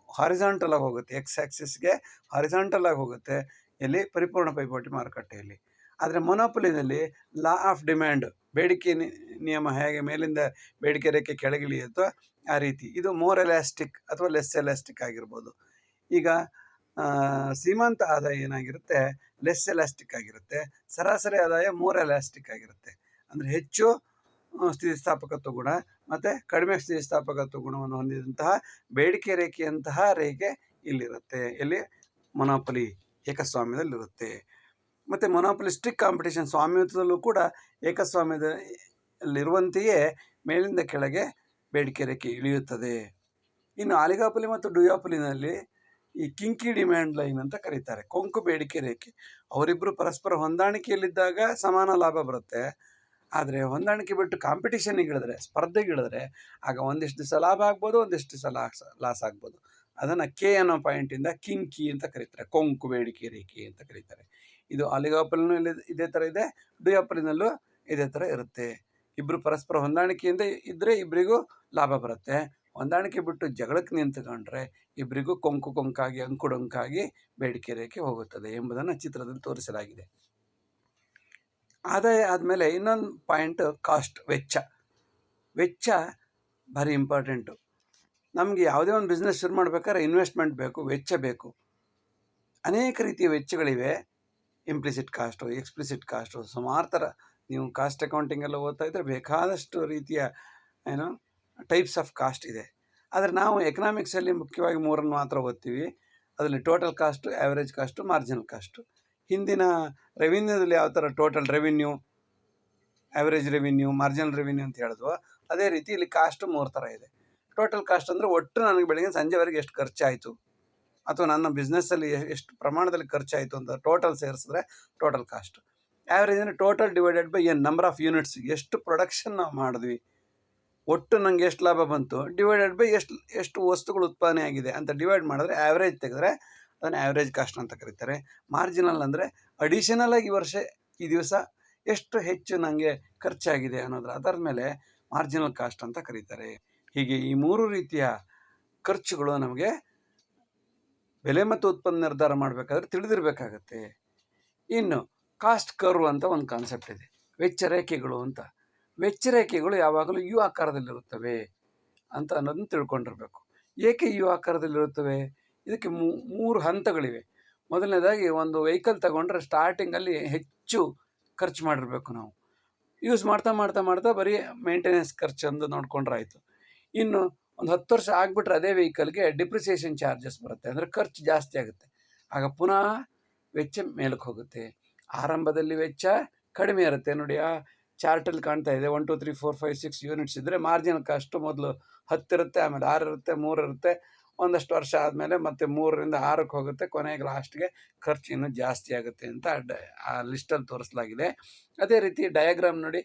ಹಾರಿಸಾಂಟಲ್ ಆಗಿ ಹೋಗುತ್ತೆ. ಎಕ್ಸ್ ಆಕ್ಸಿಸ್ಗೆ ಹಾರಿಸಾಂಟಲ್ ಆಗಿ ಹೋಗುತ್ತೆ. ಇಲ್ಲಿ ಪರಿಪೂರ್ಣ ಪೈಪೋಟಿ ಮಾರುಕಟ್ಟೆಯಲ್ಲಿ. ಆದರೆ ಮೊನೋಪಲಿನಲ್ಲಿ ಲಾ ಆಫ್ ಡಿಮ್ಯಾಂಡ್ ಬೇಡಿಕೆ ನಿಯಮ ಹೇಗೆ ಮೇಲಿಂದ ಬೇಡಿಕೆ ರೇಖೆ ಕೆಳಗಿಳಿಯುತ್ತೋ ಆ ರೀತಿ. ಇದು ಮೋರ್ ಎಲಾಸ್ಟಿಕ್ ಅಥವಾ ಲೆಸ್ ಎಲಾಸ್ಟಿಕ್ ಆಗಿರ್ಬೋದು. ಈಗ ಸೀಮಾಂತ ಆದಾಯ ಏನಾಗಿರುತ್ತೆ? ಲೆಸ್ ಎಲಾಸ್ಟಿಕ್ ಆಗಿರುತ್ತೆ. ಸರಾಸರಿ ಆದಾಯ ಮೋರ್ ಎಲಾಸ್ಟಿಕ್ ಆಗಿರುತ್ತೆ. ಅಂದರೆ ಹೆಚ್ಚು ಸ್ಥಿತಿಸ್ಥಾಪಕತ್ವ ಗುಣ ಮತ್ತು ಕಡಿಮೆ ಸ್ಥಿತಿಸ್ಥಾಪಕತ್ವ ಗುಣವನ್ನು ಹೊಂದಿದಂತಹ ಬೇಡಿಕೆ ರೇಖೆಯಂತಹ ರೇಖೆ ಇಲ್ಲಿರುತ್ತೆ. ಇಲ್ಲಿ ಮೊನಾಪಲಿ ಏಕಸ್ವಾಮ್ಯದಲ್ಲಿರುತ್ತೆ. ಮತ್ತು ಮೊನಾಪಲಿಸ್ಟಿಕ್ ಕಾಂಪಿಟೇಷನ್ ಸ್ವಾಮ್ಯತ್ವದಲ್ಲೂ ಕೂಡ ಏಕಸ್ವಾಮ್ಯದಲ್ಲಿರುವಂತೆಯೇ ಮೇಲಿಂದ ಕೆಳಗೆ ಬೇಡಿಕೆ ರೇಖೆ ಇಳಿಯುತ್ತದೆ. ಇನ್ನು ಆಲಿಗಾಪಲಿ ಮತ್ತು ಡುಯಾಪಲಿನಲ್ಲಿ ಈ ಕಿಂಕಿ ಡಿಮ್ಯಾಂಡ್ ಲೈನ್ ಅಂತ ಕರೀತಾರೆ. ಕೊಂಕು ಬೇಡಿಕೆ ರೇಖೆ. ಅವರಿಬ್ಬರು ಪರಸ್ಪರ ಹೊಂದಾಣಿಕೆಯಲ್ಲಿದ್ದಾಗ ಸಮಾನ ಲಾಭ ಬರುತ್ತೆ. ಆದರೆ ಹೊಂದಾಣಿಕೆ ಬಿಟ್ಟು ಕಾಂಪಿಟೇಷನ್ಗೆ ಇಳಿದ್ರೆ ಸ್ಪರ್ಧೆ ಇಳಿದ್ರೆ ಆಗ ಒಂದಿಷ್ಟು ದಿವಸ ಲಾಭ ಆಗ್ಬೋದು, ಒಂದಿಷ್ಟು ದಿವಸ ಲಾಸ್ ಲಾಸ್ ಆಗ್ಬೋದು. ಅದನ್ನು ಕೆ ಅನ್ನೋ ಪಾಯಿಂಟಿಂದ ಕಿಂಕಿ ಅಂತ ಕರೀತಾರೆ. ಕೊಂಕು ಬೇಡಿಕೆ ರೇಖೆ ಅಂತ ಕರೀತಾರೆ. ಇದು ಅಲಿಗಾಪಲ್ನೂ ಇದೇ ಥರ ಇದೆ, ಡುಯಾಪಲಿನಲ್ಲೂ ಇದೇ ಥರ ಇರುತ್ತೆ. ಇಬ್ಬರು ಪರಸ್ಪರ ಹೊಂದಾಣಿಕೆಯಿಂದ ಇದ್ದರೆ ಇಬ್ಬರಿಗೂ ಲಾಭ ಬರುತ್ತೆ. ಹೊಂದಾಣಿಕೆ ಬಿಟ್ಟು ಜಗಳಕ್ಕೆ ನಿಂತುಕೊಂಡ್ರೆ ಇಬ್ಬರಿಗೂ ಕೊಂಕು ಕೊಂಕಾಗಿ ಅಂಕುಡೊಂಕಾಗಿ ಬೇಡಿಕೆ ರೇಖೆ ಹೋಗುತ್ತದೆ ಎಂಬುದನ್ನು ಚಿತ್ರದಲ್ಲಿ ತೋರಿಸಲಾಗಿದೆ. ಆದಾಯ ಆದಮೇಲೆ ಇನ್ನೊಂದು ಪಾಯಿಂಟ್ ಕಾಸ್ಟ್ ವೆಚ್ಚ. ವೆಚ್ಚ ಭಾರಿ ಇಂಪಾರ್ಟೆಂಟು. ನಮಗೆ ಯಾವುದೇ ಒಂದು ಬಿಸ್ನೆಸ್ ಶುರು ಮಾಡಬೇಕಾದ್ರೆ ಇನ್ವೆಸ್ಟ್ಮೆಂಟ್ ಬೇಕು, ವೆಚ್ಚ ಬೇಕು. ಅನೇಕ ರೀತಿಯ ವೆಚ್ಚಗಳಿವೆ. ಇಂಪ್ಲಿಸಿಟ್ ಕಾಸ್ಟು ಎಕ್ಸ್ಪ್ಲಿಸಿಟ್ ಕಾಸ್ಟು ಸುಮಾರು ಥರ. ನೀವು ಕಾಸ್ಟ್ ಅಕೌಂಟಿಂಗ್ ಎಲ್ಲ ಓದ್ತಾ ಇದ್ದರೆ ಬೇಕಾದಷ್ಟು ರೀತಿಯ, ಏನು ಟೈಪ್ಸ್ ಆಫ್ ಕಾಸ್ಟ್ ಇದೆ. ಆದರೆ ನಾವು ಎಕನಾಮಿಕ್ಸಲ್ಲಿ ಮುಖ್ಯವಾಗಿ ಮೂರನ್ನು ಮಾತ್ರ ಓದ್ತೀವಿ. ಅದರಲ್ಲಿ total cost average cost marginal cost ಹಿಂದಿನ ರೆವಿನ್ಯೂದಲ್ಲಿ ಯಾವ ಥರ total revenue average revenue marginal revenue ಅಂತ ಹೇಳಿದ್ವು, ಅದೇ ರೀತಿ ಇಲ್ಲಿ ಕಾಸ್ಟು ಮೂರು ಥರ ಇದೆ. ಟೋಟಲ್ ಕಾಸ್ಟ್ ಅಂದರೆ ಒಟ್ಟು ನನಗೆ ಬೆಳಗ್ಗೆ ಸಂಜೆವರೆಗೆ ಎಷ್ಟು ಖರ್ಚಾಯಿತು? ಅಥವಾ ನನ್ನ ಬಿಸ್ನೆಸ್ಸಲ್ಲಿ ಎಷ್ಟು ಪ್ರಮಾಣದಲ್ಲಿ ಖರ್ಚಾಯಿತು ಅಂತ ಟೋಟಲ್ ಸೇರಿಸಿದ್ರೆ ಟೋಟಲ್ ಕಾಸ್ಟ್ ಆ್ಯಾವರೇಜ್ ಅಂದರೆ total divided by N number of units ಎಷ್ಟು ಪ್ರೊಡಕ್ಷನ್ ನಾವು ಮಾಡಿದ್ವಿ. ಒಟ್ಟು ನನಗೆ ಎಷ್ಟು ಲಾಭ ಬಂತು ಡಿವೈಡೆಡ್ ಬೈ ಎಷ್ಟು ಎಷ್ಟು ವಸ್ತುಗಳು ಉತ್ಪಾದನೆ ಆಗಿದೆ ಅಂತ ಡಿವೈಡ್ ಮಾಡಿದ್ರೆ ಆ್ಯಾವ್ರೇಜ್ ತೆಗೆದ್ರೆ ಅದನ್ನು ಆ್ಯಾವ್ರೇಜ್ ಕಾಸ್ಟ್ ಅಂತ ಕರೀತಾರೆ. ಮಾರ್ಜಿನಲ್ ಅಂದರೆ ಅಡಿಷನಲ್ ಆಗಿ ಈ ವರ್ಷ, ಈ ದಿವಸ ಎಷ್ಟು ಹೆಚ್ಚು ನನಗೆ ಖರ್ಚಾಗಿದೆ ಅನ್ನೋದ್ರ ಅದರ ಮೇಲೆ ಮಾರ್ಜಿನಲ್ ಕಾಸ್ಟ್ ಅಂತ ಕರೀತಾರೆ. ಹೀಗೆ ಈ ಮೂರು ರೀತಿಯ ಖರ್ಚುಗಳು ನಮಗೆ ಬೆಲೆ ಮತ್ತು ಉತ್ಪನ್ನ ನಿರ್ಧಾರ ಮಾಡಬೇಕಾದ್ರೆ ತಿಳಿದಿರಬೇಕಾಗತ್ತೆ. ಇನ್ನು ಕಾಸ್ಟ್ ಕರ್ವ್ ಅಂತ ಒಂದು ಕಾನ್ಸೆಪ್ಟ್ ಇದೆ. ವೆಚ್ಚ ರೇಖೆಗಳು ಅಂತ. ವೆಚ್ಚ ರೇಖೆಗಳು ಯಾವಾಗಲೂ ಯು ಆಕಾರದಲ್ಲಿರುತ್ತವೆ ಅಂತ ಅನ್ನೋದನ್ನ ತಿಳ್ಕೊಂಡಿರಬೇಕು. ಏಕೆ ಯು ಆಕಾರದಲ್ಲಿರುತ್ತವೆ? ಇದಕ್ಕೆ ಮೂರು ಹಂತಗಳಿವೆ. ಮೊದಲನೇದಾಗಿ ಒಂದು ವೆಹಿಕಲ್ ತಗೊಂಡ್ರೆ ಸ್ಟಾರ್ಟಿಂಗಲ್ಲಿ ಹೆಚ್ಚು ಖರ್ಚು ಮಾಡಿರಬೇಕು ನಾವು. ಯೂಸ್ ಮಾಡ್ತಾ ಮಾಡ್ತಾ ಮಾಡ್ತಾ ಬರೀ ಮೇಂಟೆನೆನ್ಸ್ ಖರ್ಚು ಅಂದು ನೋಡ್ಕೊಂಡ್ರೆ ಆಯಿತು ಇನ್ನು ಒಂದು ಹತ್ತು ವರ್ಷ ಆಗಿಬಿಟ್ರೆ ಅದೇ ವೆಹಿಕಲ್ಗೆ ಡಿಪ್ರಿಸಿಯೇಷನ್ ಚಾರ್ಜಸ್ ಬರುತ್ತೆ. ಅಂದರೆ ಖರ್ಚು ಜಾಸ್ತಿ ಆಗುತ್ತೆ. ಆಗ ಪುನಃ ವೆಚ್ಚ ಮೇಲಕ್ಕೆ ಹೋಗುತ್ತೆ ಆರಂಭದಲ್ಲಿ ವೆಚ್ಚ ಕಡಿಮೆ ಇರುತ್ತೆ. ನೋಡಿ ಆ ಚಾರ್ಟಲ್ಲಿ ಕಾಣ್ತಾ ಇದೆ. One two three four five six units ಇದ್ದರೆ ಮಾರ್ಜಿನ್ ಕಾಸ್ಟ್ ಮೊದಲು ಹತ್ತಿರುತ್ತೆ ಆಮೇಲೆ ಆರು ಇರುತ್ತೆ, ಮೂರು ಇರುತ್ತೆ. ಒಂದಷ್ಟು ವರ್ಷ ಆದಮೇಲೆ ಮತ್ತೆ ಮೂರರಿಂದ ಆರಕ್ಕೆ ಹೋಗುತ್ತೆ. ಕೊನೆಗೆ ಲಾಸ್ಟ್ಗೆ ಖರ್ಚು ಇನ್ನೂ ಜಾಸ್ತಿ ಆಗುತ್ತೆ ಅಂತ ಆ ಲಿಸ್ಟಲ್ಲಿ ತೋರಿಸಲಾಗಿದೆ. ಅದೇ ರೀತಿ ಡಯಾಗ್ರಾಮ್ ನೋಡಿ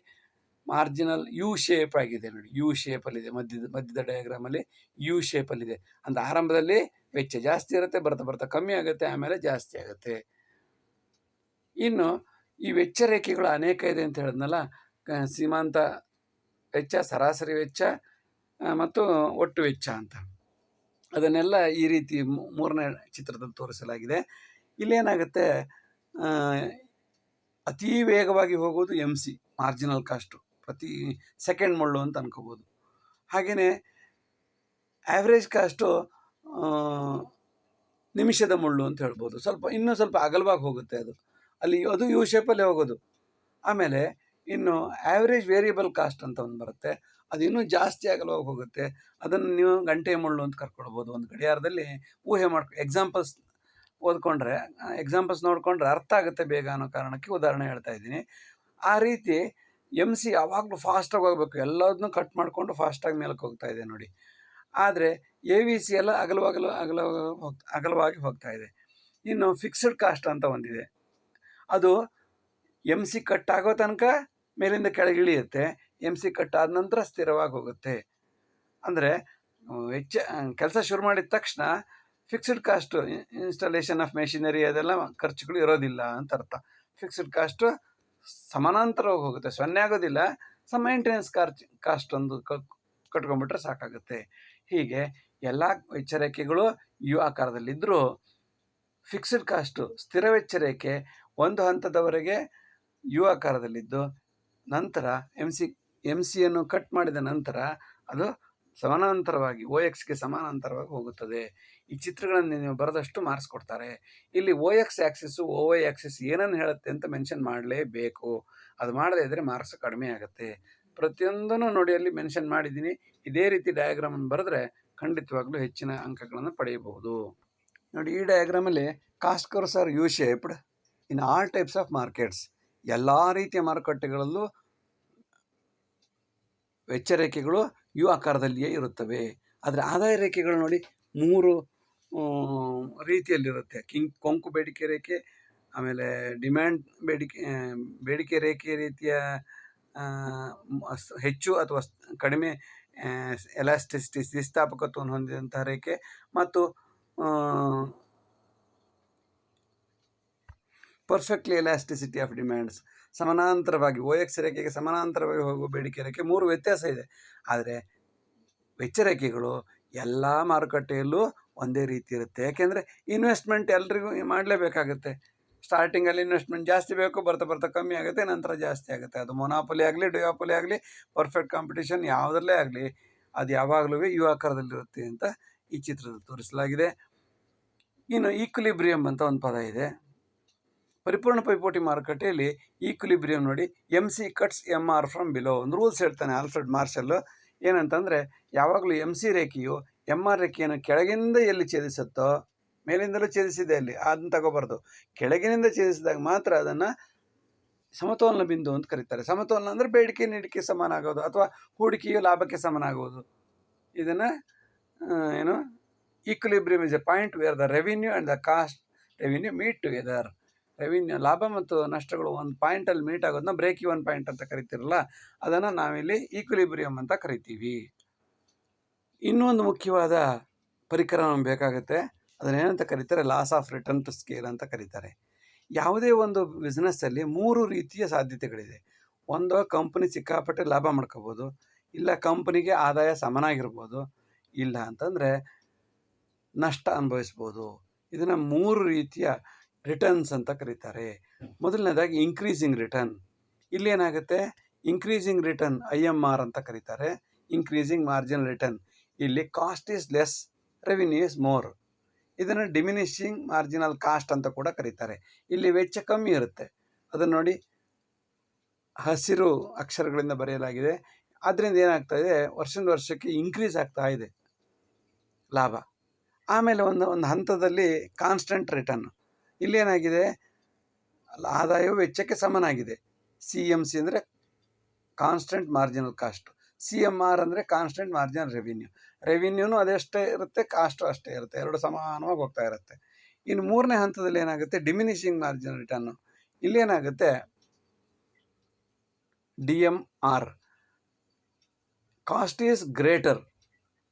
ಮಾರ್ಜಿನಲ್ ಯು ಶೇಪ್ ಆಗಿದೆ ನೋಡಿ. ಯು ಶೇಪಲ್ಲಿದೆ ಮಧ್ಯದ ಮಧ್ಯದ ಡಯಾಗ್ರಾಮಲ್ಲಿ ಯು ಶೇಪಲ್ಲಿದೆ ಅಂದ ಆರಂಭದಲ್ಲಿ ವೆಚ್ಚ ಜಾಸ್ತಿ ಇರುತ್ತೆ, ಬರ್ತಾ ಬರ್ತಾ ಕಮ್ಮಿ ಆಗುತ್ತೆ, ಆಮೇಲೆ ಜಾಸ್ತಿ ಆಗುತ್ತೆ. ಇನ್ನು ಈ ವೆಚ್ಚ ರೇಖೆಗಳು ಅನೇಕ ಇದೆ ಅಂತ ಹೇಳಿದ್ನಲ್ಲ ಸೀಮಾಂತ ವೆಚ್ಚ, ಸರಾಸರಿ ವೆಚ್ಚ ಮತ್ತು ಒಟ್ಟು ವೆಚ್ಚ ಅಂತ. ಅದನ್ನೆಲ್ಲ ಈ ರೀತಿ ಮೂರನೇ ಚಿತ್ರದಲ್ಲಿ ತೋರಿಸಲಾಗಿದೆ. ಇಲ್ಲೇನಾಗುತ್ತೆ ಅತೀ ವೇಗವಾಗಿ ಹೋಗೋದು ಎಂ ಸಿ ಮಾರ್ಜಿನಲ್ ಕಾಸ್ಟು ಪ್ರತಿ ಸೆಕೆಂಡ್ ಮೊಳ್ಳು ಅಂತ ಅನ್ಕೋಬೋದು. ಹಾಗೆಯೇ ಆ್ಯಾವ್ರೇಜ್ ಕಾಸ್ಟು ನಿಮಿಷದ ಮುಳ್ಳು ಅಂತ ಹೇಳ್ಬೋದು. ಸ್ವಲ್ಪ, ಇನ್ನೂ ಸ್ವಲ್ಪ ಅಗಲವಾಗಿ ಹೋಗುತ್ತೆ ಅದು. ಅಲ್ಲಿ, ಅದು ಯು ಶೇಪಲ್ಲೇ ಹೋಗೋದು. ಆಮೇಲೆ ಇನ್ನು ಆ್ಯಾವ್ರೇಜ್ ವೇರಿಯಬಲ್ ಕಾಸ್ಟ್ ಅಂತ ಒಂದು ಬರುತ್ತೆ. ಅದು ಇನ್ನೂ ಜಾಸ್ತಿ ಆಗಲು ಹೋಗುತ್ತೆ. ಅದನ್ನು ನೀವು ಗಂಟೆ ಮುಳ್ಳು ಅಂತ ಕರ್ಕೊಳ್ಬೋದು. ಒಂದು ಗಡಿಯಾರದಲ್ಲಿ ಊಹೆ ಮಾಡ್ಕೊ ಎಕ್ಸಾಂಪಲ್ಸ್ ಓದ್ಕೊಂಡ್ರೆ ಎಕ್ಸಾಂಪಲ್ಸ್ ನೋಡಿಕೊಂಡ್ರೆ ಅರ್ಥ ಆಗುತ್ತೆ ಬೇಗ ಅನ್ನೋ ಕಾರಣಕ್ಕೆ ಉದಾಹರಣೆ ಹೇಳ್ತಾ ಇದ್ದೀನಿ. ಆ ರೀತಿ ಎಂ ಸಿ ಯಾವಾಗಲೂ ಫಾಸ್ಟಾಗಿ ಹೋಗಬೇಕು. ಎಲ್ಲದನ್ನೂ ಕಟ್ ಮಾಡಿಕೊಂಡು ಫಾಸ್ಟಾಗಿ ಮೇಲಕ್ಕೆ ಹೋಗ್ತಾ ಇದೆ ನೋಡಿ. ಆದರೆ ಎ ವಿ ಸಿ ಎಲ್ಲ ಅಗಲವಾಗಲು, ಅಗಲ, ಹೋಗ್, ಅಗಲವಾಗಿ ಹೋಗ್ತಾ ಇದೆ. ಇನ್ನು ಫಿಕ್ಸ್ಡ್ ಕಾಸ್ಟ್ ಅಂತ ಒಂದಿದೆ. ಅದು ಎಂ ಸಿ ಕಟ್ ಆಗೋ ತನಕ ಮೇಲಿಂದ ಕೆಳಗೆ ಇಳಿಯುತ್ತೆ ಎಂ ಸಿ ಕಟ್ ಆದ ನಂತರ ಸ್ಥಿರವಾಗಿ ಹೋಗುತ್ತೆ. ಅಂದರೆ ಹೆಚ್ಚು ಕೆಲಸ ಶುರು ಮಾಡಿದ ತಕ್ಷಣ fixed cost installation of machinery ಅದೆಲ್ಲ ಖರ್ಚುಗಳು ಇರೋದಿಲ್ಲ ಅಂತ ಅರ್ಥ. ಫಿಕ್ಸ್ಡ್ ಕಾಸ್ಟು ಸಮಾನಾಂತರವಾಗಿ ಹೋಗುತ್ತೆ. ಸೊನ್ನೆ ಆಗೋದಿಲ್ಲ, ಸಮ ಮೇಂಟೆನೆನ್ಸ್ ಖರ್ಚ್ ಕಾಸ್ಟ್ ಒಂದು ಕಟ್ಕೊಂಡ್ಬಿಟ್ರೆ ಸಾಕಾಗುತ್ತೆ. ಹೀಗೆ ಎಲ್ಲ ಎಚ್ಚರಿಕೆಗಳು ಯು ಆಕಾರದಲ್ಲಿದ್ದರೂ ಫಿಕ್ಸ್ಡ್ ಕಾಸ್ಟು ಸ್ಥಿರ ಎಚ್ಚರಿಕೆ ಒಂದು ಹಂತದವರೆಗೆ ಯು ಆಕಾರದಲ್ಲಿದ್ದು ನಂತರ ಎಂ ಸಿ ಎಂ ಸಿಯನ್ನು ಕಟ್ ಮಾಡಿದ ನಂತರ ಅದು ಸಮಾನಾಂತರವಾಗಿ ಓ ಎಕ್ಸ್ಗೆ ಸಮಾನಾಂತರವಾಗಿ ಹೋಗುತ್ತದೆ. ಈ ಚಿತ್ರಗಳನ್ನು ನೀವು ಬರೆದಷ್ಟು ಮಾರ್ಕ್ಸ್ ಕೊಡ್ತಾರೆ. ಇಲ್ಲಿ O X axis O Y axis ಏನನ್ನು ಹೇಳುತ್ತೆ ಅಂತ ಮೆನ್ಷನ್ ಮಾಡಲೇಬೇಕು. ಅದು ಮಾಡದೇ ಇದ್ದರೆ ಮಾರ್ಕ್ಸ್ ಕಡಿಮೆ ಆಗುತ್ತೆ. ಪ್ರತಿಯೊಂದನ್ನು ನೋಡಿ, ಅಲ್ಲಿ ಮೆನ್ಷನ್ ಮಾಡಿದ್ದೀನಿ. ಇದೇ ರೀತಿ ಡಯಾಗ್ರಾಮನ್ನು ಬರೆದ್ರೆ ಖಂಡಿತವಾಗ್ಲೂ ಹೆಚ್ಚಿನ ಅಂಕಗಳನ್ನು ಪಡೆಯಬಹುದು. ನೋಡಿ, ಈ ಡಯಾಗ್ರಾಮಲ್ಲಿ cost curves are U shaped in all types of markets ಎಲ್ಲ ರೀತಿಯ ಮಾರುಕಟ್ಟೆಗಳಲ್ಲೂ ವೆಚ್ಚ ರೇಖೆಗಳು ಯು ಆಕಾರದಲ್ಲಿಯೇ ಇರುತ್ತವೆ. ಆದರೆ ಆದಾಯ ರೇಖೆಗಳು ನೋಡಿ ಮೂರು ರೀತಿಯಲ್ಲಿರುತ್ತೆ. ಕಿಂಗ್ ಕೊಂಕು ಬೇಡಿಕೆ ರೇಖೆ, ಆಮೇಲೆ ಡಿಮ್ಯಾಂಡ್ ಬೇಡಿಕೆ ಬೇಡಿಕೆ ರೇಖೆ ರೀತಿಯ ಹೆಚ್ಚು ಅಥವಾ ಕಡಿಮೆ ಎಲಾಸ್ಟಿಸಿಟಿ ಸ್ಥಿತಿಸ್ಥಾಪಕತ್ವವನ್ನು ಹೊಂದಿದಂತಹ ರೇಖೆ ಮತ್ತು ಪರ್ಫೆಕ್ಟ್ಲಿ ಎಲಾಸ್ಟಿಸಿಟಿ ಆಫ್ ಡಿಮ್ಯಾಂಡ್ಸ್ ಸಮಾನಾಂತರವಾಗಿ, ಓ ಎಕ್ಸ್ ರೇಖೆಗೆ ಸಮಾನಾಂತರವಾಗಿ ಹೋಗುವ ಬೇಡಿಕೆ ರೇಖೆ ಮೂರು ವ್ಯತ್ಯಾಸ ಇದೆ. ಆದರೆ ವೆಚ್ಚ ರೇಖೆಗಳು ಎಲ್ಲ ಮಾರುಕಟ್ಟೆಯಲ್ಲೂ ಒಂದೇ ರೀತಿ ಇರುತ್ತೆ. ಯಾಕೆಂದರೆ ಇನ್ವೆಸ್ಟ್ಮೆಂಟ್ ಎಲ್ರಿಗೂ ಮಾಡಲೇಬೇಕಾಗುತ್ತೆ. ಸ್ಟಾರ್ಟಿಂಗಲ್ಲಿ ಇನ್ವೆಸ್ಟ್ಮೆಂಟ್ ಜಾಸ್ತಿ ಬೇಕು, ಬರ್ತಾ ಬರ್ತಾ ಕಮ್ಮಿ ಆಗುತ್ತೆ, ನಂತರ ಜಾಸ್ತಿ ಆಗುತ್ತೆ. ಅದು ಮೊನಾಪಲಿ ಆಗಲಿ ಡಿಯಾಪಲಿ ಆಗಲಿ ಪರ್ಫೆಕ್ಟ್ ಕಾಂಪಿಟೇಷನ್ ಯಾವುದರಲ್ಲೇ ಆಗಲಿ, ಅದು ಯಾವಾಗಲೂ ಯು ಆಕಾರದಲ್ಲಿರುತ್ತೆ ಅಂತ ಈ ಚಿತ್ರದಲ್ಲಿ ತೋರಿಸಲಾಗಿದೆ. ಇನ್ನು ಈಕ್ವಿಲಿಬ್ರಿಯಮ್ ಅಂತ ಒಂದು ಪದ ಇದೆ. ಪರಿಪೂರ್ಣ ಪೈಪೋಟಿ ಮಾರುಕಟ್ಟೆಯಲ್ಲಿ ಈಕ್ವಿಲಿಬ್ರಿಯಂ ನೋಡಿ M C cuts M R from below ಒಂದು ರೂಲ್ಸ್ ಹೇಳ್ತಾನೆ ಆಲ್ಫ್ರೆಡ್ ಮಾರ್ಷಲ್. ಏನಂತಂದರೆ, ಯಾವಾಗಲೂ ಎಂ ಸಿ ರೇಖೆಯು ಎಂ ಆರ್ ರೇಖೆಯನ್ನು ಕೆಳಗಿಂದ ಎಲ್ಲಿ ಛೇದಿಸುತ್ತೋ, ಮೇಲಿಂದಲೂ ಛೇದಿಸಿದೆ ಅಲ್ಲಿ. ಅದನ್ನು ತಗೋಬಾರ್ದು. ಕೆಳಗಿನಿಂದ ಛೇದಿಸಿದಾಗ ಮಾತ್ರ ಅದನ್ನು ಸಮತೋಲನ ಬಿಂದು ಅಂತ ಕರೀತಾರೆ. ಸಮತೋಲನ ಅಂದರೆ ಬೇಡಿಕೆ ನೀಡಿಕೆ ಸಮಾನ ಆಗೋದು ಅಥವಾ ಹೂಡಿಕೆಯು ಲಾಭಕ್ಕೆ ಸಮಾನ ಆಗೋದು. ಇದನ್ನು ಏನು? Equilibrium is a point where the revenue and the cost revenue meet together revenue ಲಾಭ ಮತ್ತು ನಷ್ಟಗಳು ಒಂದು ಪಾಯಿಂಟಲ್ಲಿ ಮೀಟ್ ಆಗೋದನ್ನ ಬ್ರೇಕ್ ಇವನ್ ಪಾಯಿಂಟ್ ಅಂತ ಕರಿತೀರಲ್ಲ, ಅದನ್ನು ನಾವಿಲ್ಲಿ ಈಕ್ವಿಲಿಬ್ರಿಯಂ ಅಂತ ಕರಿತೀವಿ. ಇನ್ನೊಂದು ಮುಖ್ಯವಾದ ಪರಿಕರ ನಮ್ಗೆ ಬೇಕಾಗುತ್ತೆ ಅದನ್ನೇನಂತ ಕರೀತಾರೆ laws of return to scale ಅಂತ ಕರೀತಾರೆ. ಯಾವುದೇ ಒಂದು ಬಿಸ್ನೆಸ್ಸಲ್ಲಿ ಮೂರು ರೀತಿಯ ಸಾಧ್ಯತೆಗಳಿದೆ. ಒಂದು ಕಂಪ್ನಿ ಸಿಕ್ಕಾಪಟ್ಟೆ ಲಾಭ ಮಾಡ್ಕೋಬೋದು, ಇಲ್ಲ ಕಂಪ್ನಿಗೆ ಆದಾಯ ಸಮನಾಗಿರ್ಬೋದು, ಇಲ್ಲ ಅಂತಂದರೆ ನಷ್ಟ ಅನುಭವಿಸ್ಬೋದು. ಇದನ್ನು ಮೂರು ರೀತಿಯ ರಿಟರ್ನ್ಸ್ ಅಂತ ಕರೀತಾರೆ. ಮೊದಲನೇದಾಗಿ increasing return ಇಲ್ಲೇನಾಗುತ್ತೆ? Increasing return I M R ಅಂತ ಕರೀತಾರೆ. ಇನ್ಕ್ರೀಸಿಂಗ್ ಮಾರ್ಜಿನ್ ರಿಟರ್ನ್ ಇಲ್ಲಿ cost is less revenue is more ಇದನ್ನು ಡಿಮಿನಿಷಿಂಗ್ ಮಾರ್ಜಿನಲ್ ಕಾಸ್ಟ್ ಅಂತ ಕೂಡ ಕರೀತಾರೆ. ಇಲ್ಲಿ ವೆಚ್ಚ ಕಮ್ಮಿ ಇರುತ್ತೆ. ಅದನ್ನು ನೋಡಿ ಹಸಿರು ಅಕ್ಷರಗಳಿಂದ ಬರೆಯಲಾಗಿದೆ. ಆದ್ದರಿಂದ ಏನಾಗ್ತಾ ಇದೆ? ವರ್ಷದಿಂದ ವರ್ಷಕ್ಕೆ ಇನ್ಕ್ರೀಸ್ ಆಗ್ತಾ ಇದೆ. ಲಾಭ. ಆಮೇಲೆ ಒಂದು ಒಂದು ಹಂತದಲ್ಲಿ ಕಾನ್ಸ್ಟೆಂಟ್ ರಿಟರ್ನ್ ಇಲ್ಲೇನಾಗಿದೆ? ಆದಾಯವು ವೆಚ್ಚಕ್ಕೆ ಸಮನಾಗಿದೆ. ಸಿ ಎಂ ಸಿ ಅಂದರೆ constant marginal cost C M R ಅಂದರೆ ಕಾನ್ಸ್ಟೆಂಟ್ ಮಾರ್ಜಿನಲ್ ರೆವಿನ್ಯೂ ರೆವಿನ್ಯೂನು ಅದೆಷ್ಟೇ ಇರುತ್ತೆ ಕಾಸ್ಟು ಅಷ್ಟೇ ಇರುತ್ತೆ. ಎರಡು ಸಮಾನವಾಗಿ ಹೋಗ್ತಾ ಇರುತ್ತೆ. ಇನ್ನು ಮೂರನೇ ಹಂತದಲ್ಲಿ ಏನಾಗುತ್ತೆ? Diminishing marginal return ಇಲ್ಲೇನಾಗುತ್ತೆ? D M R cost is greater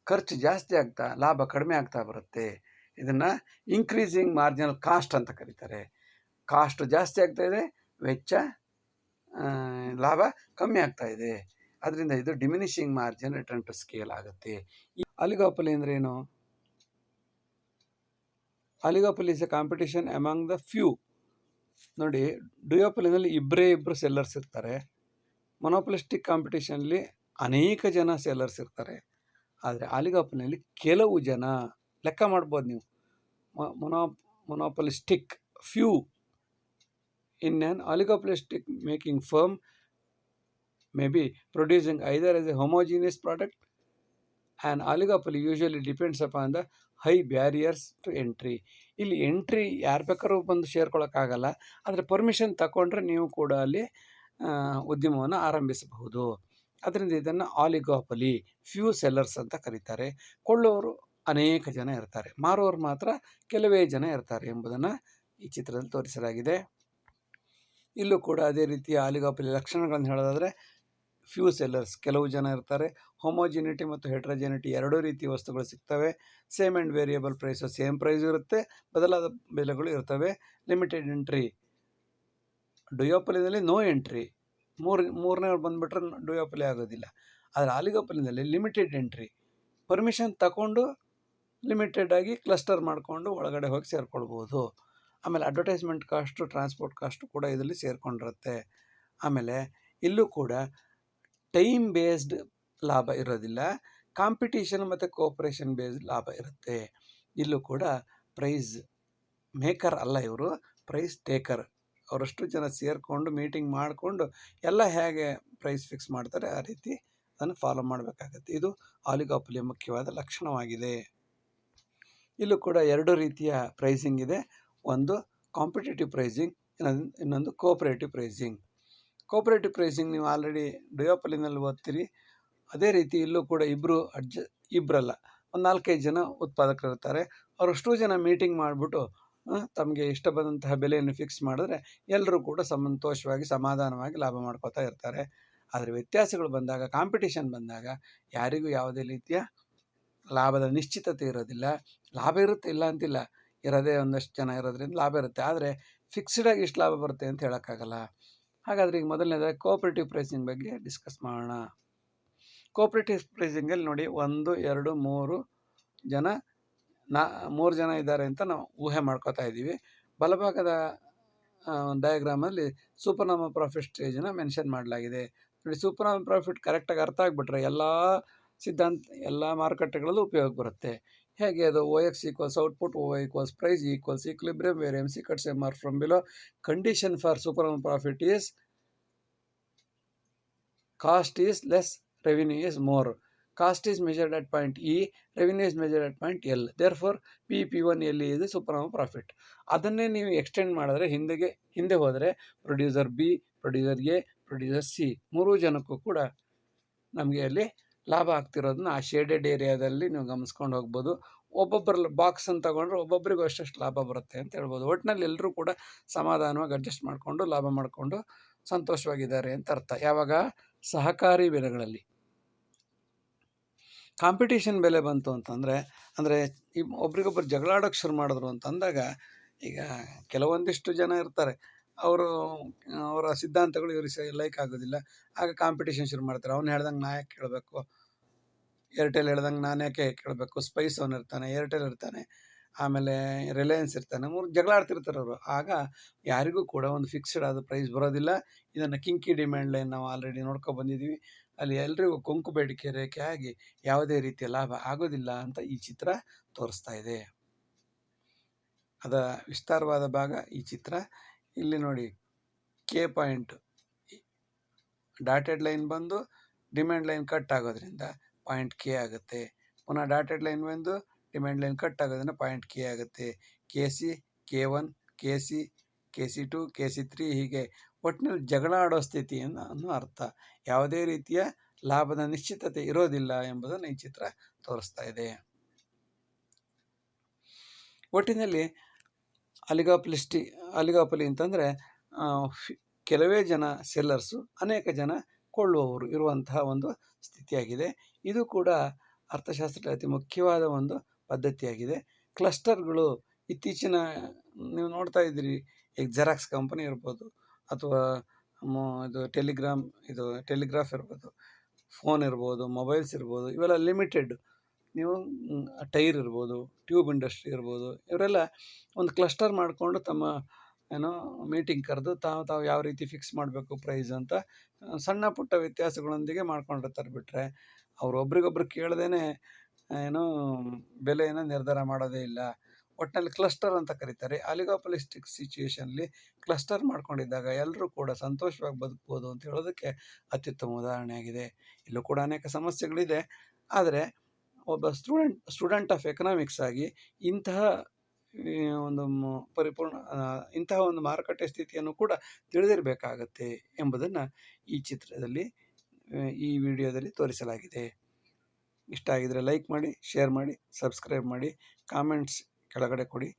ಖರ್ಚು ಜಾಸ್ತಿ ಆಗ್ತಾ, ಲಾಭ ಕಡಿಮೆ ಆಗ್ತಾ ಬರುತ್ತೆ. ಇದನ್ನು ಇನ್ಕ್ರೀಸಿಂಗ್ ಮಾರ್ಜಿನಲ್ ಕಾಸ್ಟ್ ಅಂತ ಕರೀತಾರೆ. ಕಾಸ್ಟ್ ಜಾಸ್ತಿ ಆಗ್ತಾ ಇದೆ, ವೆಚ್ಚ ಲಾಭ ಕಮ್ಮಿ ಆಗ್ತಾ ಇದೆ. ಅದರಿಂದ ಇದು diminishing margin return to scale ಆಗುತ್ತೆ. ಈ ಅಲಿಗೋಪಲಿ ಅಂದ್ರೇನು ಏನು? Oligopoly is a competition among the few ನೋಡಿ ಡುಯೋಪಲಿನಲ್ಲಿ ಇಬ್ಬರೇ ಇಬ್ಬರು ಸೆಲ್ಲರ್ಸ್ ಇರ್ತಾರೆ. ಮೊನೋಪಲಿಸ್ಟಿಕ್ ಕಾಂಪಿಟೇಷನಲ್ಲಿ ಅನೇಕ ಜನ ಸೆಲ್ಲರ್ಸ್ ಇರ್ತಾರೆ. ಆದರೆ ಅಲಿಗೋಪಲಿನಲ್ಲಿ ಕೆಲವು ಜನ ಲೆಕ್ಕ ಮಾಡ್ಬೋದು ನೀವು. Mono, monopolistic few in an oligopolistic making firm, may be producing either as a homogeneous product and oligopoly usually depends upon the high barriers to entry. ಇಲ್ಲಿ ಎಂಟ್ರಿ ಯಾರು ಬೇಕಾದ್ರೂ ಬಂದು ಸೇರ್ಕೊಳ್ಳೋಕ್ಕಾಗಲ್ಲ ಆದರೆ ಪರ್ಮಿಷನ್ ತಗೊಂಡ್ರೆ ನೀವು ಕೂಡ ಅಲ್ಲಿ ಉದ್ಯಮವನ್ನು ಆರಂಭಿಸಬಹುದು. ಅದರಿಂದ ಇದನ್ನು ಆಲಿಗೋಪಲಿ ಫ್ಯೂ ಸೆಲ್ಲರ್ಸ್ ಅಂತ ಕರೀತಾರೆ. ಕೊಳ್ಳೋರು ಅನೇಕ ಜನ ಇರ್ತಾರೆ. ಮಾರುವವರು ಮಾತ್ರ ಕೆಲವೇ ಜನ ಇರ್ತಾರೆ ಎಂಬುದನ್ನು ಈ ಚಿತ್ರದಲ್ಲಿ ತೋರಿಸಲಾಗಿದೆ. ಇಲ್ಲೂ ಕೂಡ ಅದೇ ರೀತಿಯ ಆಲಿಗೋಪಲಿ ಲಕ್ಷಣಗಳನ್ನು ಹೇಳೋದಾದರೆ, ಫ್ಯೂ ಸೆಲ್ಲರ್ಸ್ ಕೆಲವು ಜನ ಇರ್ತಾರೆ. ಹೋಮೋಜಿನಿಟಿ ಮತ್ತು ಹೆಟ್ರೋಜಿನಿಟಿ ಎರಡೂ ರೀತಿಯ ವಸ್ತುಗಳು ಸಿಗ್ತವೆ. Same and variable price same price ಇರುತ್ತೆ. ಬದಲಾದ ಬೆಲೆಗಳು ಇರ್ತವೆ. ಲಿಮಿಟೆಡ್ ಎಂಟ್ರಿ, ಡುಯೋಪಲಿನಲ್ಲಿ ನೋ ಎಂಟ್ರಿ. ಮೂರು, ಮೂರನೇ ಬಂದುಬಿಟ್ರೆ ಡುಯೋಪಲಿ ಆಗೋದಿಲ್ಲ. ಆದರೆ ಆಲಿಗೋಪಲಿನಲ್ಲಿ ಲಿಮಿಟೆಡ್ ಎಂಟ್ರಿ. ಪರ್ಮಿಷನ್ ತಗೊಂಡು ಲಿಮಿಟೆಡ್ ಆಗಿ ಕ್ಲಸ್ಟರ್ ಮಾಡಿಕೊಂಡು ಒಳಗಡೆ ಹೋಗಿ ಸೇರಿಕೊಳ್ಬೋದು. ಆಮೇಲೆ ಅಡ್ವರ್ಟೈಸ್ಮೆಂಟ್ ಕಾಸ್ಟು ಟ್ರಾನ್ಸ್ಪೋರ್ಟ್ ಕಾಸ್ಟು ಕೂಡ ಇದರಲ್ಲಿ ಸೇರಿಕೊಂಡಿರುತ್ತೆ. ಆಮೇಲೆ ಇಲ್ಲೂ ಕೂಡ ಟೈಮ್ ಬೇಸ್ಡ್ ಲಾಭ ಇರೋದಿಲ್ಲ. ಕಾಂಪಿಟೀಷನ್ ಮತ್ತು ಕೋಪರೇಷನ್ ಬೇಸ್ಡ್ ಲಾಭ ಇರುತ್ತೆ. ಇಲ್ಲೂ ಕೂಡ ಪ್ರೈಸ್ ಮೇಕರ್ ಅಲ್ಲ ಇವರು ಪ್ರೈಸ್ ಟೇಕರ್ ಅವರಷ್ಟು ಜನ ಸೇರಿಕೊಂಡು ಮೀಟಿಂಗ್ ಮಾಡಿಕೊಂಡು ಎಲ್ಲ ಹೇಗೆ ಪ್ರೈಸ್ ಫಿಕ್ಸ್ ಮಾಡ್ತಾರೆ ಆ ರೀತಿ ಅದನ್ನು ಫಾಲೋ ಮಾಡಬೇಕಾಗತ್ತೆ. ಇದು ಆಲಿಗಾಪುಲಿಯ ಮುಖ್ಯವಾದ ಲಕ್ಷಣವಾಗಿದೆ. ಇಲ್ಲೂ ಕೂಡ ಎರಡು ರೀತಿಯ ಪ್ರೈಸಿಂಗ್ ಇದೆ. ಒಂದು ಕಾಂಪಿಟೇಟಿವ್ ಪ್ರೈಸಿಂಗ್ ಇನ್ನೊಂದು ಇನ್ನೊಂದು ಕೋಪರೇಟಿವ್ ಪ್ರೈಸಿಂಗ್ ಕೋಪರೇಟಿವ್ ಪ್ರೈಸಿಂಗ್ ನೀವು ಆಲ್ರೆಡಿ ಡಯೋಪಲಿನಲ್ಲಿ ಓದ್ತೀರಿ. ಅದೇ ರೀತಿ ಇಲ್ಲೂ ಕೂಡ ಇಬ್ಬರು ಅಡ್ಜ ಇಬ್ಬರಲ್ಲ ಒಂದು ನಾಲ್ಕೈದು ಜನ ಉತ್ಪಾದಕರು ಇರ್ತಾರೆ ಅವರಷ್ಟು ಜನ ಮೀಟಿಂಗ್ ಮಾಡಿಬಿಟ್ಟು ತಮಗೆ ಇಷ್ಟ ಬಂದಂತಹ ಬೆಲೆಯನ್ನು ಫಿಕ್ಸ್ ಮಾಡಿದ್ರೆ ಎಲ್ಲರೂ ಕೂಡ ಸಂತೋಷವಾಗಿ, ಸಮಾಧಾನವಾಗಿ ಲಾಭ ಮಾಡ್ಕೋತಾ ಇರ್ತಾರೆ. ಆದರೆ ವ್ಯತ್ಯಾಸಗಳು ಬಂದಾಗ ಕಾಂಪಿಟೇಷನ್ ಬಂದಾಗ ಯಾರಿಗೂ ಯಾವುದೇ ರೀತಿಯ ಲಾಭದ ನಿಶ್ಚಿತತೆ ಇರೋದಿಲ್ಲ. ಲಾಭ ಇರುತ್ತೆ ಇಲ್ಲ ಅಂತಿಲ್ಲ. ಇರೋದೇ ಒಂದಷ್ಟು ಜನ ಇರೋದ್ರಿಂದ ಲಾಭ ಇರುತ್ತೆ. ಆದರೆ ಫಿಕ್ಸ್ಡಾಗಿ ಇಷ್ಟು ಲಾಭ ಬರುತ್ತೆ ಅಂತ ಹೇಳೋಕ್ಕಾಗಲ್ಲ. ಹಾಗಾದರೆ ಈಗ ಮೊದಲನೇದಾಗಿ ಕೋಆಪ್ರೇಟಿವ್ ಪ್ರೈಸಿಂಗ್ ಬಗ್ಗೆ ಡಿಸ್ಕಸ್ ಮಾಡೋಣ. ಕೋಆಪ್ರೇಟಿವ್ ಪ್ರೈಸಿಂಗಲ್ಲಿ ನೋಡಿ ಒಂದು, ಎರಡು, ಮೂರು ಜನ ನಾ, ಮೂರು ಜನ ಇದ್ದಾರೆ ಅಂತ ನಾವು ಊಹೆ ಮಾಡ್ಕೋತಾ ಇದ್ದೀವಿ. ಬಲಭಾಗದ ಡಯಾಗ್ರಾಮಲ್ಲಿ ಸೂಪರ್ನಾಮ ಪ್ರಾಫಿಟ್ ಸ್ಟೇಜನ್ನು ಮೆನ್ಷನ್ ಮಾಡಲಾಗಿದೆ. ನೋಡಿ ಸೂಪರ್ನಾಮ ಪ್ರಾಫಿಟ್ ಕರೆಕ್ಟಾಗಿ ಅರ್ಥ ಆಗಿಬಿಟ್ರೆ ಎಲ್ಲ ಸಿದ್ಧಾಂತ, ಎಲ್ಲ ಮಾರುಕಟ್ಟೆಗಳಲ್ಲೂ ಉಪಯೋಗ ಬರುತ್ತೆ. ಹೇಗೆ ಅದು O X equals output O equals price equals equilibrium C cuts M R from below condition for super profit is cost is less revenue is more cost is measured at point E revenue is measured at point L therefore P P one ಎಲ್ಲಿ ಇದೆ ಸೂಪರ್ನಾಮ profit ಅದನ್ನೇ ನೀವು extend ಮಾಡಿದ್ರೆ ಹಿಂದೆಗೆ, ಹಿಂದೆ ಹೋದರೆ producer B producer A producer C ಮೂರು ಜನಕ್ಕೂ ಕೂಡ ನಮಗೆ ಅಲ್ಲಿ ಲಾಭ ಆಗ್ತಿರೋದನ್ನ ಆ ಶೇಡೆಡ್ ಏರಿಯಾದಲ್ಲಿ ನೀವು ಗಮನಿಸ್ಕೊಂಡು ಹೋಗ್ಬೋದು. ಒಬ್ಬೊಬ್ಬರ ಬಾಕ್ಸ್ ಅಂತ ತಗೊಂಡ್ರೆ ಒಬ್ಬೊಬ್ಬರಿಗೂ ಅಷ್ಟಷ್ಟು ಲಾಭ ಬರುತ್ತೆ ಅಂತ ಹೇಳ್ಬೋದು. ಒಟ್ಟಿನಲ್ಲಿ ಎಲ್ಲರೂ ಕೂಡ ಸಮಾಧಾನವಾಗಿ ಅಡ್ಜಸ್ಟ್ ಮಾಡಿಕೊಂಡು, ಲಾಭ ಮಾಡಿಕೊಂಡು ಸಂತೋಷವಾಗಿದ್ದಾರೆ ಅಂತ ಅರ್ಥ. ಯಾವಾಗ? ಸಹಕಾರಿ ಬೆಲೆಗಳಲ್ಲಿ. ಕಾಂಪಿಟೇಷನ್ ಬೆಲೆ ಬಂತು ಅಂತಂದರೆ, ಅಂದರೆ ಈ ಒಬ್ರಿಗೊಬ್ರು ಜಗಳಾಡೋಕ್ಕೆ ಶುರು ಮಾಡಿದ್ರು ಅಂತಂದಾಗ ಈಗ ಕೆಲವೊಂದಿಷ್ಟು ಜನ ಇರ್ತಾರೆ. ಅವರು, ಅವರ ಸಿದ್ಧಾಂತಗಳು ಇವ್ರಿಗೆ ಲೈಕ್ ಆಗೋದಿಲ್ಲ. ಆಗ ಕಾಂಪಿಟೇಷನ್ ಶುರು ಮಾಡ್ತಾರೆ. ಅವ್ನು ಹೇಳ್ದಂಗೆ ನಾ ಯಾಕೆ ಕೇಳಬೇಕು? ಏರ್ಟೆಲ್ ಹೇಳ್ದಂಗೆ ನಾನು ಯಾಕೆ ಕೇಳಬೇಕು? ಸ್ಪೈಸ್ ಅವನು ಇರ್ತಾನೆ ಏರ್ಟೆಲ್ ಇರ್ತಾನೆ, ಆಮೇಲೆ ರಿಲಯನ್ಸ್ ಇರ್ತಾನೆ, ಮೂರು ಜಗಳ ಆಡ್ತಿರ್ತಾರೆ ಅವರು. ಆಗ ಯಾರಿಗೂ ಕೂಡ ಒಂದು ಫಿಕ್ಸ್ಡ್ ಆದ ಪ್ರೈಸ್ ಬರೋದಿಲ್ಲ. ಇದನ್ನು ಕಿಂಕಿ ಡಿಮ್ಯಾಂಡ್ ಲೈನ್ ನಾವು ಆಲ್ರೆಡಿ ನೋಡ್ಕೊ ಬಂದಿದ್ದೀವಿ ಅಲ್ಲಿ ಎಲ್ರಿಗೂ ಕೊಂಕು ಬೇಡಿಕೆ, ರೇಖೆ ಆಗಿ ಯಾವುದೇ ರೀತಿಯ ಲಾಭ ಆಗೋದಿಲ್ಲ ಅಂತ ಈ ಚಿತ್ರ ತೋರಿಸ್ತಾ ಇದೆ. ಅದ ವಿಸ್ತಾರವಾದ ಭಾಗ ಈ ಚಿತ್ರ. ಇಲ್ಲಿ ನೋಡಿ ಕೆ ಪಾಯಿಂಟ್ ಡಾಟೆಡ್ ಲೈನ್ ಬಂದು ಡಿಮ್ಯಾಂಡ್ ಲೈನ್ ಕಟ್ ಆಗೋದ್ರಿಂದ ಪಾಯಿಂಟ್ ಕೆ ಆಗುತ್ತೆ. ಪುನಃ ಡಾಟೆಡ್ ಲೈನ್ ಬಂದು ಡಿಮ್ಯಾಂಡ್ ಲೈನ್ ಕಟ್ ಆಗೋದ್ರಿಂದ ಪಾಯಿಂಟ್ ಕೆ ಆಗುತ್ತೆ. K C K one K C K C two K C three ಹೀಗೆ ಒಟ್ಟಿನಲ್ಲಿ ಜಗಳ ಆಡೋ ಸ್ಥಿತಿ ಅನ್ನೋ ಅರ್ಥ. ಯಾವುದೇ ರೀತಿಯ ಲಾಭದ ನಿಶ್ಚಿತತೆ ಇರೋದಿಲ್ಲ ಎಂಬುದನ್ನು ಈ ಚಿತ್ರ ತೋರಿಸ್ತಾ ಇದೆ. ಒಟ್ಟಿನಲ್ಲಿ ಅಲಿಗಾಪಲಿಸ್ಟಿ, ಅಲಿಗಾಪಲಿ ಅಂತಂದರೆ ಕೆಲವೇ ಜನ ಸೆಲ್ಲರ್ಸು ಅನೇಕ ಜನ ಕೊಳ್ಳುವವರು ಇರುವಂತಹ ಒಂದು ಸ್ಥಿತಿಯಾಗಿದೆ. ಇದು ಕೂಡ ಅರ್ಥಶಾಸ್ತ್ರದ ಅತಿ ಮುಖ್ಯವಾದ ಒಂದು ಪದ್ಧತಿಯಾಗಿದೆ. ಕ್ಲಸ್ಟರ್ಗಳು ಇತ್ತೀಚಿನ, ನೀವು ನೋಡ್ತಾ ಇದ್ದೀರಿ, ಈಗ ಜೆರಾಕ್ಸ್ ಕಂಪನಿ ಇರ್ಬೋದು, ಅಥವಾ ಇದು ಟೆಲಿಗ್ರಾಮ್, ಇದು ಟೆಲಿಗ್ರಾಫ್ ಇರ್ಬೋದು, ಫೋನ್ ಇರ್ಬೋದು, ಮೊಬೈಲ್ಸ್ ಇರ್ಬೋದು, ಇವೆಲ್ಲ ಲಿಮಿಟೆಡ್ ನೀವು ಟೈರ್ ಇರ್ಬೋದು, ಟ್ಯೂಬ್ ಇಂಡಸ್ಟ್ರಿ ಇರ್ಬೋದು, ಇವರೆಲ್ಲ ಒಂದು ಕ್ಲಸ್ಟರ್ ಮಾಡಿಕೊಂಡು ತಮ್ಮ, ಏನೋ, ಮೀಟಿಂಗ್ ಕರೆದು ತಾವು ತಾವು ಯಾವ ರೀತಿ ಫಿಕ್ಸ್ ಮಾಡಬೇಕು ಪ್ರೈಸ್ ಅಂತ ಸಣ್ಣ ಪುಟ್ಟ ವ್ಯತ್ಯಾಸಗಳೊಂದಿಗೆ ಮಾಡ್ಕೊಂಡಿರ್ತಾರೆ ಬಿಟ್ಟರೆ ಅವರೊಬ್ರಿಗೊಬ್ರು ಕೇಳ್ದೇನೆ, ಏನೋ, ಬೆಲೆಯನ್ನು ನಿರ್ಧಾರ ಮಾಡೋದೇ ಇಲ್ಲ. ಒಟ್ಟಿನಲ್ಲಿ ಕ್ಲಸ್ಟರ್ ಅಂತ ಕರೀತಾರೆ. ಅಲಿಗೋಪಲಿಸ್ಟಿಕ್ ಸಿಚುಯೇಷನ್ಲಿ ಕ್ಲಸ್ಟರ್ ಮಾಡ್ಕೊಂಡಿದ್ದಾಗ ಎಲ್ಲರೂ ಕೂಡ ಸಂತೋಷವಾಗಿ ಬದುಕ್ಬೋದು ಅಂತ ಹೇಳೋದಕ್ಕೆ ಅತ್ಯುತ್ತಮ ಉದಾಹರಣೆಯಾಗಿದೆ. ಇಲ್ಲೂ ಕೂಡ ಅನೇಕ ಸಮಸ್ಯೆಗಳಿದೆ. ಆದರೆ ಒಬ್ಬ ಸ್ಟೂಡೆಂಟ್ ಸ್ಟೂಡೆಂಟ್ ಆಫ್ ಎಕನಾಮಿಕ್ಸ್ ಆಗಿ ಇಂತಹ ಒಂದು ಪರಿಪೂರ್ಣ ಇಂತಹ ಒಂದು ಮಾರುಕಟ್ಟೆ ಸ್ಥಿತಿಯನ್ನು ಕೂಡ ತಿಳಿದಿರಬೇಕಾಗತ್ತೆ ಎಂಬುದನ್ನು ಈ ಚಿತ್ರದಲ್ಲಿ, ಈ ವಿಡಿಯೋದಲ್ಲಿ ತೋರಿಸಲಾಗಿದೆ. ಇಷ್ಟ ಆಗಿದರೆ ಲೈಕ್ ಮಾಡಿ, ಶೇರ್ ಮಾಡಿ, ಸಬ್ಸ್ಕ್ರೈಬ್ ಮಾಡಿ, ಕಾಮೆಂಟ್ಸ್ ಕೆಳಗಡೆ ಕೊಡಿ.